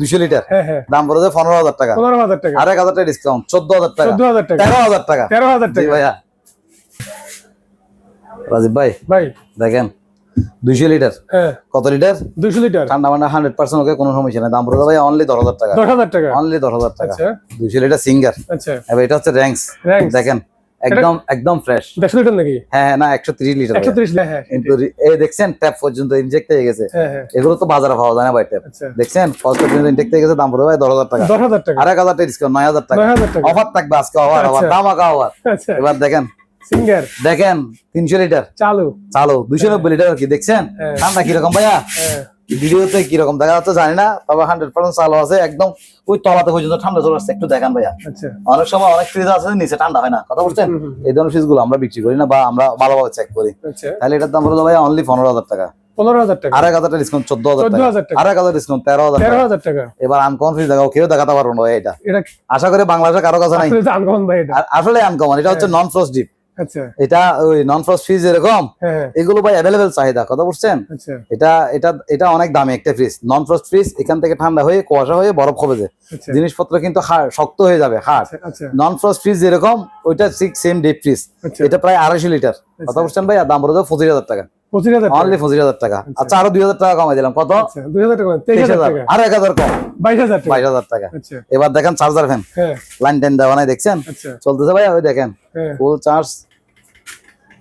দুশো লিটার হ্যাঁ হ্যাঁ দাম পড়ে যাবে পনেরো হাজার টাকা পনেরো হাজার টাকা আর এক হাজার টাকা ডিসকাউন্ট চোদ্দ হাজার টাকা চোদ্দ হাজার টাকা তেরো হাজার টাকা তেরো হাজার টাকা ভাইয়া রাজীব ভাই ভাই দেখেন দুইশো লিটার? হ্যাঁ। কত লিটার? দুইশো লিটার। ঠান্ডা মানে হান্ড্রেড পার্সেন্ট ওকে কোনো সমস্যা নেই। দাম পড়ে যাবে অনলি দশ হাজার টাকা। দশ হাজার টাকা। অনলি দশ হাজার টাকা। আচ্ছা। লিটার সিঙ্গার আচ্ছা। এবার এটা হচ্ছে র্যাঙ্কস দেখেন একদম একদম ফ্রেশ লিটার নাকি? হ্যাঁ হ্যাঁ না একশো তিরিশ লিটার একশো ত্রিশ হ্যাঁ কিন্তু এই দেখছেন ট্যাপ পর্যন্ত ইনজেক্ট হয়ে গেছে। এগুলো তো বাজারে পাওয়া যায় না ভাই ট্যাপ আচ্ছা। দেখছেন ফার্স্ট পর্যন্ত ইনটেক হয়ে গেছে দাম পড়ে ভাই দশ হাজার টাকা। দশ হাজার টাকা। আর এক হাজার টাকা ডিসকাউন্ট নয় হাজার টাকা। অফার থাকবে আজকে অফার অফার আচ্ছা। দামাকা অফার আচ্ছা। এবার দেখেন সিঙ্গার দেখেন তিনশো লিটার চালু। চালো দুইশো নব্বই লিটার কি দেখছেন? হ্যাঁ। ঠান্ডা কীরকম ভাইয়া? হ্যাঁ। ভিডিওতে কীরকম দেখা যাচ্ছে জানি না তবে হান্ড্রেড পার্সেন্ট চালু আছে একদম ওই তলাতে পর্যন্ত ঠান্ডা চলে আসছে একটু দেখান ভাইয়া। আচ্ছা। অনেক সময় অনেক ফ্রিজ আছে নিচে ঠান্ডা হয় না কথা বলছেন এই ধরনের ফ্রিজগুলো আমরা বিক্রি করি না বা আমরা ভালোভাবে চেক করি। আচ্ছা। তাহলে এটার দাম হলো ভাইয়া অনলি পনেরো হাজার টাকা। পনেরো হাজার টাকা। হাজার ডিসকাউন্ট চোদ্দ হাজার টাকা। হাজার ডিসকাউন্ট তেরো হাজার তেরো হাজার টাকা। এবার আনকমন ফ্রিজ দেখাও কেউ দেখাতে পারব না এটা। আশা করি বাংলাদেশে কারও কাছে নাই। আসলে আনকমন ভাই এটা। আসলে আনকমন এটা হচ্ছে নন ফ্রস্ট ডিপ এটা ওই নন ফ্রস্ট ফ্রিজ এরকম? হ্যাঁ হ্যাঁ। এগুলো ভাই অ্যাভেলেবেল চাহিদা কথা বুঝছেন আচ্ছা। এটা এটা এটা অনেক দামি একটা ফ্রিজ নন ফ্রস্ট ফ্রিজ এখান থেকে ঠান্ডা হয়ে কুয়াশা হয়ে বরফ হবে যে। আচ্ছা। জিনিসপত্র কিন্তু শক্ত হয়ে যাবে আচ্ছা, আচ্ছা। নন ফ্রস্ট ফ্রিজ যেরকম ওইটা ঠিক সেম ডিপ ফ্রিজ আচ্ছা। এটা প্রায় আড়াইশো লিটার। কথা বলছেন ভাই আর দাম হাজার টাকা পঁচিশ হাজার টাকা। অনলি পঁচিশ হাজার টাকা। আচ্ছা। আরও দুই হাজার টাকা কমাই দিলাম। কত? আচ্ছা দুই হাজার টাকা তেইশ তেইশ হাজার। হাজার আর এক হাজার কম। বাইশ হাজার টাকা। বাইশ হাজার টাকা। আচ্ছা। এবার দেখেন চার্জার ফ্যান হ্যাঁ। লাইন টেন দেওয়া নাই দেখছেন? আচ্ছা। চলতেছে ভাই ওই দেখেন। হ্যাঁ। ফুল চার্জ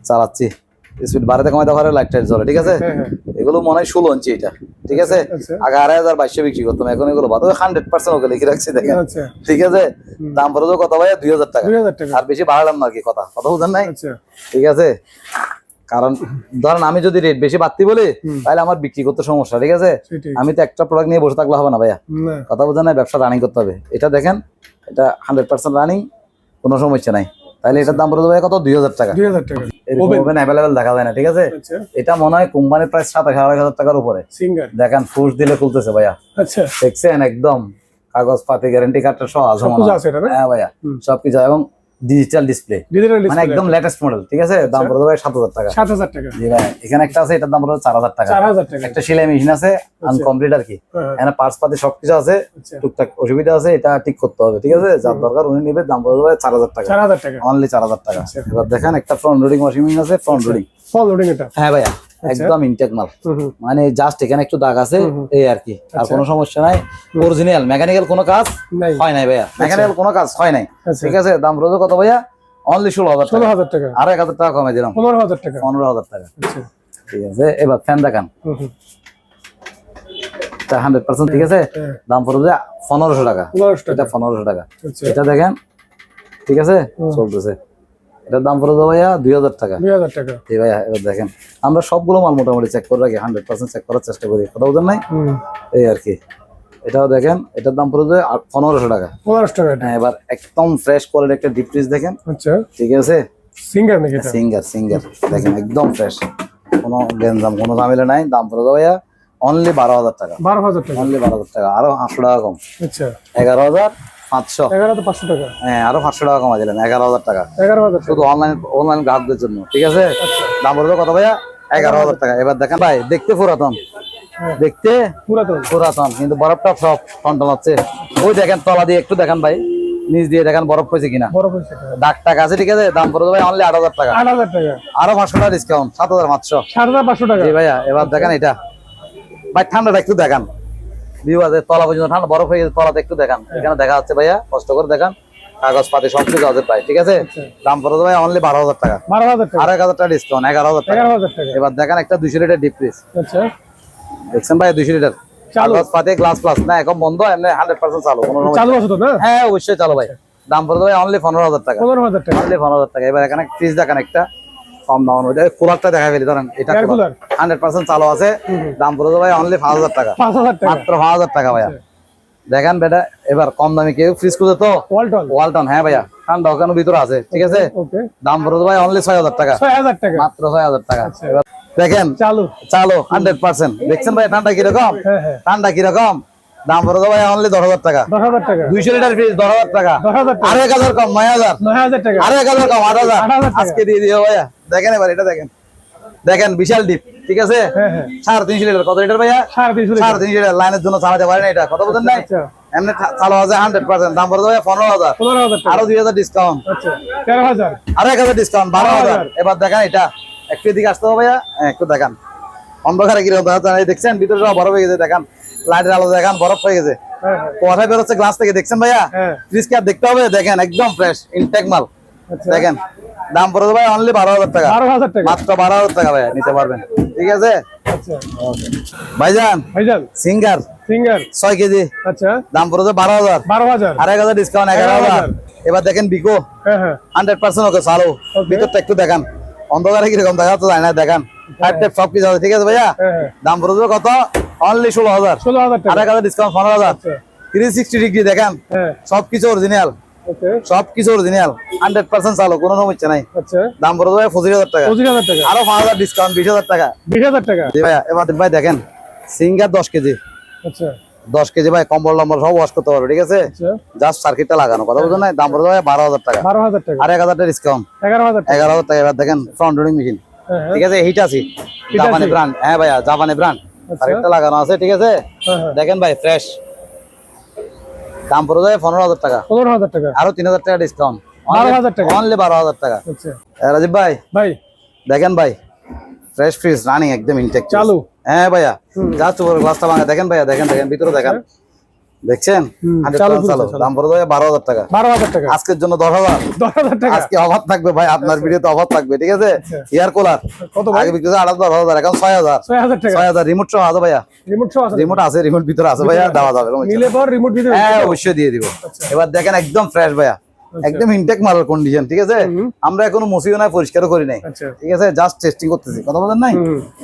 চালাচ্ছি। স্পিড বাড়াতে কমাতে পারে লাইট টাইট ঠিক আছে? হ্যাঁ হ্যাঁ। এগুলো মনে হয় ষোলো ইঞ্চি এটা ঠিক আছে? আচ্ছা। আগে আড়াই হাজার বাইশে বিক্রি করতাম এখন এগুলো বাদ। হান্ড্রেড পার্সেন্ট ওকে লিখে রাখছি দেখেন। আচ্ছা। ঠিক আছে? দাম পড়ে তো কত ভাই দুই হাজার টাকা। আর বেশি বাড়ালাম না কি কথা। কথা বুঝেন নাই? আচ্ছা। ঠিক আছে? কারণ ধরেন আমি যদি রেট বেশি বাড়তি বলি তাহলে আমার বিক্রি করতে সমস্যা ঠিক আছে? আমি তো একটা প্রোডাক্ট নিয়ে বসে থাকলে হবে না ভাইয়া। কথা বোঝেন না ব্যবসা রানিং করতে হবে। এটা দেখেন এটা হান্ড্রেড পার্সেন্ট রানিং কোনো সমস্যা নাই। তাহলে এটার দাম পড়ে যাবে কত? দুই হাজার টাকা। দুই হাজার টাকা। ওভেন। অ্যাভেলেবেল দেখা যায় না ঠিক আছে? আচ্ছা। এটা মনে হয় কোম্পানির প্রাইস সাতাশ আড়াই হাজার টাকার উপরে। দেখেন ফুস দিলে খুলতেছে ভাইয়া। আচ্ছা। দেখছেন? একদম। কাগজ পাতি গ্যারান্টি কার্ডটা সহ আছে মনে সবকিছু হয়। আছে এটা না? হ্যাঁ ভাইয়া। সবকিছু এবং ডিজিটাল ডিসপ্লে মানে একদম লেটেস্ট মডেল ঠিক আছে? দাম পড়ে যাবে সাত হাজার টাকা। সাত হাজার টাকা। জি ভাই এখানে একটা আছে এটার দাম পড়বে চার হাজার টাকা। চার হাজার টাকা। একটা সেলাই মেশিন আছে আনকমপ্লিট আর কি। হ্যাঁ, হ্যাঁ, এখানে পার্টস পাতি সবকিছু আছে আচ্ছা। টুকটাক অসুবিধা আছে এটা ঠিক করতে হবে ঠিক আছে? যার দরকার উনি নেবে দাম পড়ে যাবে চার হাজার টাকা। চার হাজার টাকা। অনলি চার হাজার টাকা। আচ্ছা। এবার দেখেন একটা ফ্রন্ট লোডিং ওয়াশিং মেশিন আছে ফ্রন্ট লোডিং ফল লোডিং এটা। হ্যাঁ ভাইয়া। একদম ইনটেক মাল। মানে জাস্ট এখানে একটু দাগ আছে। এই আর কি। আর আচ্ছা। কোনো সমস্যা নাই। অরিজিনাল মেকানিক্যাল কোনো কাজ হয় নাই ভাইয়া। মেকানিক্যাল কোনো কাজ হয় নাই। আচ্ছা। ঠিক আছে দাম রোজ কত ভাইয়া? অনলি ষোলো হাজার ষোলো হাজার টাকা। আর এক হাজার টাকা কমে দিলাম। পনেরো হাজার টাকা। পনেরো হাজার টাকা। আচ্ছা। ঠিক আছে এবার ফ্যান দেখান। হান্ড্রেড পার্সেন্ট ঠিক আছে? হ্যাঁ, দাম পড়বে পনেরোশো টাকা। এটা পনেরোশো টাকা। আচ্ছা। এটা দেখেন। ঠিক আছে? চলতেছে। এটার দাম পড়বে ভাইয়া দুই হাজার টাকা। দুই হাজার টাকা। এই ভাইয়া এবার দেখেন আমরা সবগুলো মাল মোটামুটি চেক করে রাখি হান্ড্রেড পার্সেন্ট চেক করার চেষ্টা করি কথা বলতেন নাই? এই আর কি। এটাও দেখেন এটার দাম পড়ে পড়বে পনেরোশো টাকা। পনেরোশো টাকা হ্যাঁ এবার একদম ফ্রেশ কোয়ালিটি একটা ডিপ ফ্রিজ দেখেন। আচ্ছা। ঠিক আছে? সিঙ্গার নাকি সিঙ্গার সিঙ্গার দেখেন একদম ফ্রেশ কোনো গেঞ্জাম কোনো ঝামেলা নাই দাম পড়ে দেবো ভাইয়া অনলি বারো হাজার টাকা। বারো হাজার টাকা। অনলি বারো হাজার টাকা আরও পাঁচশো টাকা কম। আচ্ছা। এগারো হাজার পাঁচশো। এগারো তো পাঁচশো টাকা। হ্যাঁ আরও পাঁচশো টাকা কমা দিলেন এগারো হাজার টাকা। এগারো হাজার শুধু অনলাইন অনলাইন গ্রাহকদের জন্য ঠিক আছে? দাম পড়বে কত ভাইয়া? এগারো হাজার টাকা। এবার দেখেন ভাই দেখতে পুরাতন। হ্যাঁ। দেখতে পুরাতন। পুরাতন কিন্তু বরফটা সব টনটন হচ্ছে। ওই দেখেন তলা দিয়ে একটু দেখেন ভাই। নিচ দিয়ে দেখেন বরফ হয়েছে কিনা। টাকা আছে ঠিক আছে? দাম পড়বে ভাই অনলি আট হাজার টাকা। আট হাজার টাকা। আরও পাঁচশো টাকা ডিসকাউন্ট সাত হাজার পাঁচশো। সাত হাজার পাঁচশো টাকা। ভাইয়া এবার দেখেন এটা। ভাই ঠান্ডাটা একটু দেখান। তলা পর্যন্ত ঠান্ডা বরফ হয়ে গেছে তলাতে একটু দেখান। এখানে দেখা যাচ্ছে ভাইয়া কষ্ট করে দেখান। কাগজ পাতি সব কিছু আছে ঠিক আছে? আচ্ছা। দাম পড়বে ভাই অনলি বারো হাজার টাকা। বারো হাজার টাকা। হাজার ডিসকাউন্ট এগারো হাজার টাকা। এবার দেখেন একটা দুইশো লিটার ডিপ ফ্রিজ আচ্ছা। দেখছেন ভাই দুইশো লিটার চালু। কাগজ পাতি গ্লাস প্লাস না এখন বন্ধ এমনি হান্ড্রেড পার্সেন্ট চালু কোনো চালু আছে তো হ্যাঁ অবশ্যই চালু ভাই। দাম পড়বে ভাই অনলি পনেরো হাজার টাকা। পনেরো হাজার টাকা। অনলি পনেরো হাজার টাকা। এবার এখানে ফ্রিজ দেখেন একটা। কম দাম অনুযায়ী। কুলারটা দেখা ফেলি ধরেন এটা হান্ড্রেড পার্সেন্ট চালু আছে। দাম ভাই অনলি পাঁচ হাজার টাকা। মাত্র পাঁচ হাজার টাকা ভাইয়া। দেখেন বেটা এবার কম দামে কেউ ফ্রিজ খুঁজে তো? ওয়ালটন হ্যাঁ ভাইয়া। ঠান্ডা ওখানে ভিতরে আছে ঠিক আছে? ওকে দাম পড়বে ভাই অনলি ছয় হাজার টাকা। মাত্র ছয় হাজার টাকা। আচ্ছা। এবার দেখেন চালু। চালো হান্ড্রেড পার্সেন্ট দেখছেন ভাই ঠান্ডা কীরকম? হ্যাঁ হ্যাঁ। ঠান্ডা কীরকম? দাম পড়বে ভাই অনলি দশ হাজার টাকা। দশ হাজার টাকা। দুইশো লিটার ফ্রিজ দশ হাজার টাকা। দশ হাজার টাকা। আর এক হাজার কম নয় হাজার। নয় হাজার টাকা। আর এক হাজার কম আট হাজার। আজকে দিয়ে দিও ভাইয়া। দেখেন এবার এটা দেখেন। দেখেন বিশাল ডিপ ঠিক আছে? হ্যাঁ হ্যাঁ। সাড়ে তিনশো লিটার। কত লিটার ভাইয়া? সাড়ে তিনশো সাড়ে তিনশো লিটার। লাইনের জন্য চালাতে পারেন এটা। কত বলছেন নাই আচ্ছা। এমনি চালু আছে হান্ড্রেড পার্সেন্ট দাম পড়ে ভাইয়া পনেরো হাজার। আরও দুই হাজার ডিসকাউন্ট আচ্ছা। তেরো হাজার। আরও এক হাজার ডিসকাউন্ট বারো হাজার। এবার দেখেন এটা। একটু এদিকে আসতে হবে ভাইয়া। হ্যাঁ, একটু দেখান। অন্ধকারে কীরকম দেখছেন ভিতরে বরফ হয়ে গেছে দেখান। লাইটের আলো দেখান বরফ হয়ে গেছে। হ্যাঁ হ্যাঁ। কোথায় বেরোচ্ছে গ্লাস থেকে দেখছেন ভাইয়া? হ্যাঁ। ফ্রিজ কি আর দেখতে হবে দেখেন একদম ফ্রেশ ইনটেক মাল। আচ্ছা। দেখেন দাম পড়ে ভাই অনলি বারো হাজার টাকা। বারো হাজার টাকা। মাত্র বারো হাজার টাকা ভাইয়া নিতে পারবেন। ঠিক আছে? আচ্ছা। ভাইজান ভাইজান। সিঙ্গার সিঙ্গার ছয় কেজি। আচ্ছা। দাম পড়ে বারো হাজার। বারো হাজার। আর এক হাজার ডিসকাউন্ট এগারো হাজার। এবার দেখেন বিকো হ্যাঁ হ্যাঁ। হান্ড্রেড পার্সেন্ট ওকে চালো। ভিতরটা একটু দেখান। অন্ধকারে কীরকম দেখা যাচ্ছে যায় না দেখান। টাইপ সব কিছু ঠিক আছে ভাইয়া? হ্যাঁ হ্যাঁ। দাম পড়ে কত? অনলি ষোলো হাজার। ষোলো হাজার আর টাকা হাজার ডিসকাউন্ট পনেরো হাজার। আচ্ছা। থ্রি সিক্সটি ডিগ্রি দেখেন হ্যাঁ। সব কিছু অরিজিনাল ওকে। সব অরিজিনাল হান্ড্রেড পার্সেন্ট চালো কোনো সমস্যা নাই। আচ্ছা। দাম পড়ে যাবে পঁচিশ হাজার টাকা। পঁচিশ হাজার টাকা। আরও পাঁচ হাজার ডিসকাউন্ট বিশ হাজার টাকা। বিশ হাজার টাকা। জি এবার ভাই দেখেন সিঙ্গার দশ কেজি। আচ্ছা। দশ কেজি ভাই কম্বল টম্বল সব ওয়াশ করতে পারবে ঠিক আছে? আচ্ছা। জাস্ট সার্কিটটা লাগানো কথা দাম পড়ে যাবে বারো হাজার টাকা। বারো হাজার টাকা। আর এক হাজার টাকা ডিসকাউন্ট এগারো হাজার টাকা। এগারো হাজার টাকা এবার দেখেন ফ্রন্ট লোডিং মেশিন ঠিক আছে? হিট আছে জাপানি ব্র্যান্ড হ্যাঁ ভাইয়া জাপানি ব্র্যান্ড আচ্ছা। সার্কিটটা লাগানো আছে ঠিক আছে? হ্যাঁ হ্যাঁ। দেখেন ভাই ফ্রেশ দাম পড়ে যাবে পনেরো হাজার টাকা। পনেরো হাজার টাকা। আরও তিন হাজার টাকা ডিসকাউন্ট 12,000 টাকা। অনলি বারো হাজার টাকা। আচ্ছা। রাজীব ভাই ভাই। দেখেন ভাই ফ্রেশ ফ্রিজ রানিং একদম ইনটেক চালু। হ্যাঁ ভাইয়া গ্লাসটা ভাঙা। দেখেন ভাইয়া দেখেন দেখেন ভিতরে দেখেন। দেখছেন? হুম, 100% চালু, চালু চালু, চালু। দাম পড়ে যাবে বারো হাজার টাকা। বারো হাজার টাকা। আজকের জন্য দশ হাজার। দশ হাজার টাকা। আজকে অভাব থাকবে ভাই আপনার ভিডিওতে অভাব থাকবে ঠিক আছে? Air air cooler. আগে বিক্রি আট দশ হাজার এখন ছয় হাজার। ছয় হাজার হাজার রিমোট সহ আছে ভাইয়া। রিমোট সহ আছে। রিমোট আছে রিমোট ভিতরে আছে ভাইয়া দেওয়া যাবে হ্যাঁ অবশ্যই দিয়ে দিব। আচ্ছা। এবার দেখেন একদম ফ্রেশ ভাইয়া। একদম ইনটেক মালের কন্ডিশন ঠিক আছে? আমরা এখনও মুছিও নাই পরিষ্কারও করি নাই। আচ্ছা। ঠিক আছে? জাস্ট টেস্টিং করতেছি। কথা বলেন নাই?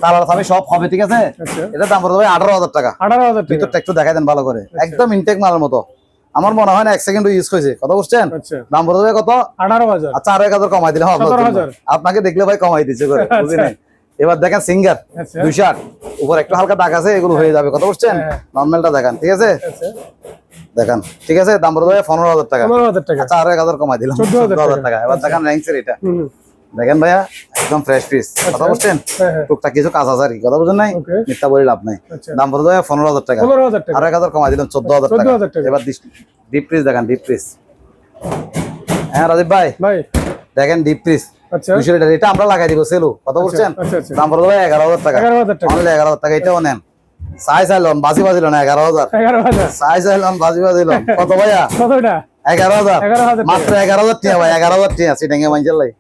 কালার সামনে সব হবে ঠিক আছে? আচ্ছা। এটা দাম পড়বে আঠারো হাজার টাকা। আঠারো হাজার ভিতরটা একটু দেখাই দেন ভালো করে। একদম ইনটেক মালের মতো। আমার মনে হয় না এক সেকেন্ড ইউজ হয়েছে কথা বুঝছেন? আচ্ছা। দাম পড়বে কত? আঠারো হাজার। আচ্ছা আরও এক হাজার কমাই দিলে। আপনাকে দেখলে ভাই কমাই দিচ্ছে করে বুঝলেন? এবার দেখেন সিঙ্গার দুইশো আট উপর একটু হালকা দাগ আছে এগুলো হয়ে যাবে কত বুঝছেন? হ্যাঁ। নর্মালটা দেখান ঠিক আছে? দেখান ঠিক আছে? দাম পড়বে পনেরো হাজার টাকা। আচ্ছা আরও এক হাজার কমাই দিলাম। চোদ্দ হাজার টাকা। এবার দেখেন র্যাঙ্কসের এটা। দেখেন ভাইয়া একদম ফ্রেশ পিস কথা বুঝছেন? হ্যাঁ হ্যাঁ। টুকটাক কিছু কাজ আছে আর কি কথা বুঝেন নাই? মিথ্যা বলে লাভ নাই। আচ্ছা। দাম পড়বে পনেরো হাজার টাকা। আরও এক হাজার কমাই দিলাম চোদ্দ হাজার টাকা। এবার ডিপ ফ্রিজ দেখেন ডিপ ফ্রিজ হ্যাঁ রাজীব ভাই। দেখেন ডিপ ফ্রিজ দুশো লিটার। এটা আমরা লাগাই দিব সেলু। কথা বলছেন? আচ্ছা আচ্ছা। দাম ভাই এগারো হাজার টাকা। এগারো হাজার টাকা। এটাও নেন। বাজি বাজিল না এগারো হাজার। এগারো হাজার। বাজি বাজিল। কত ভাইয়া? এগারো হাজার। মাত্র এগারো হাজার টিয়া ভাই এগারো হাজার টিয়া সিটাঙ্গে মাঞ্জাল লাই।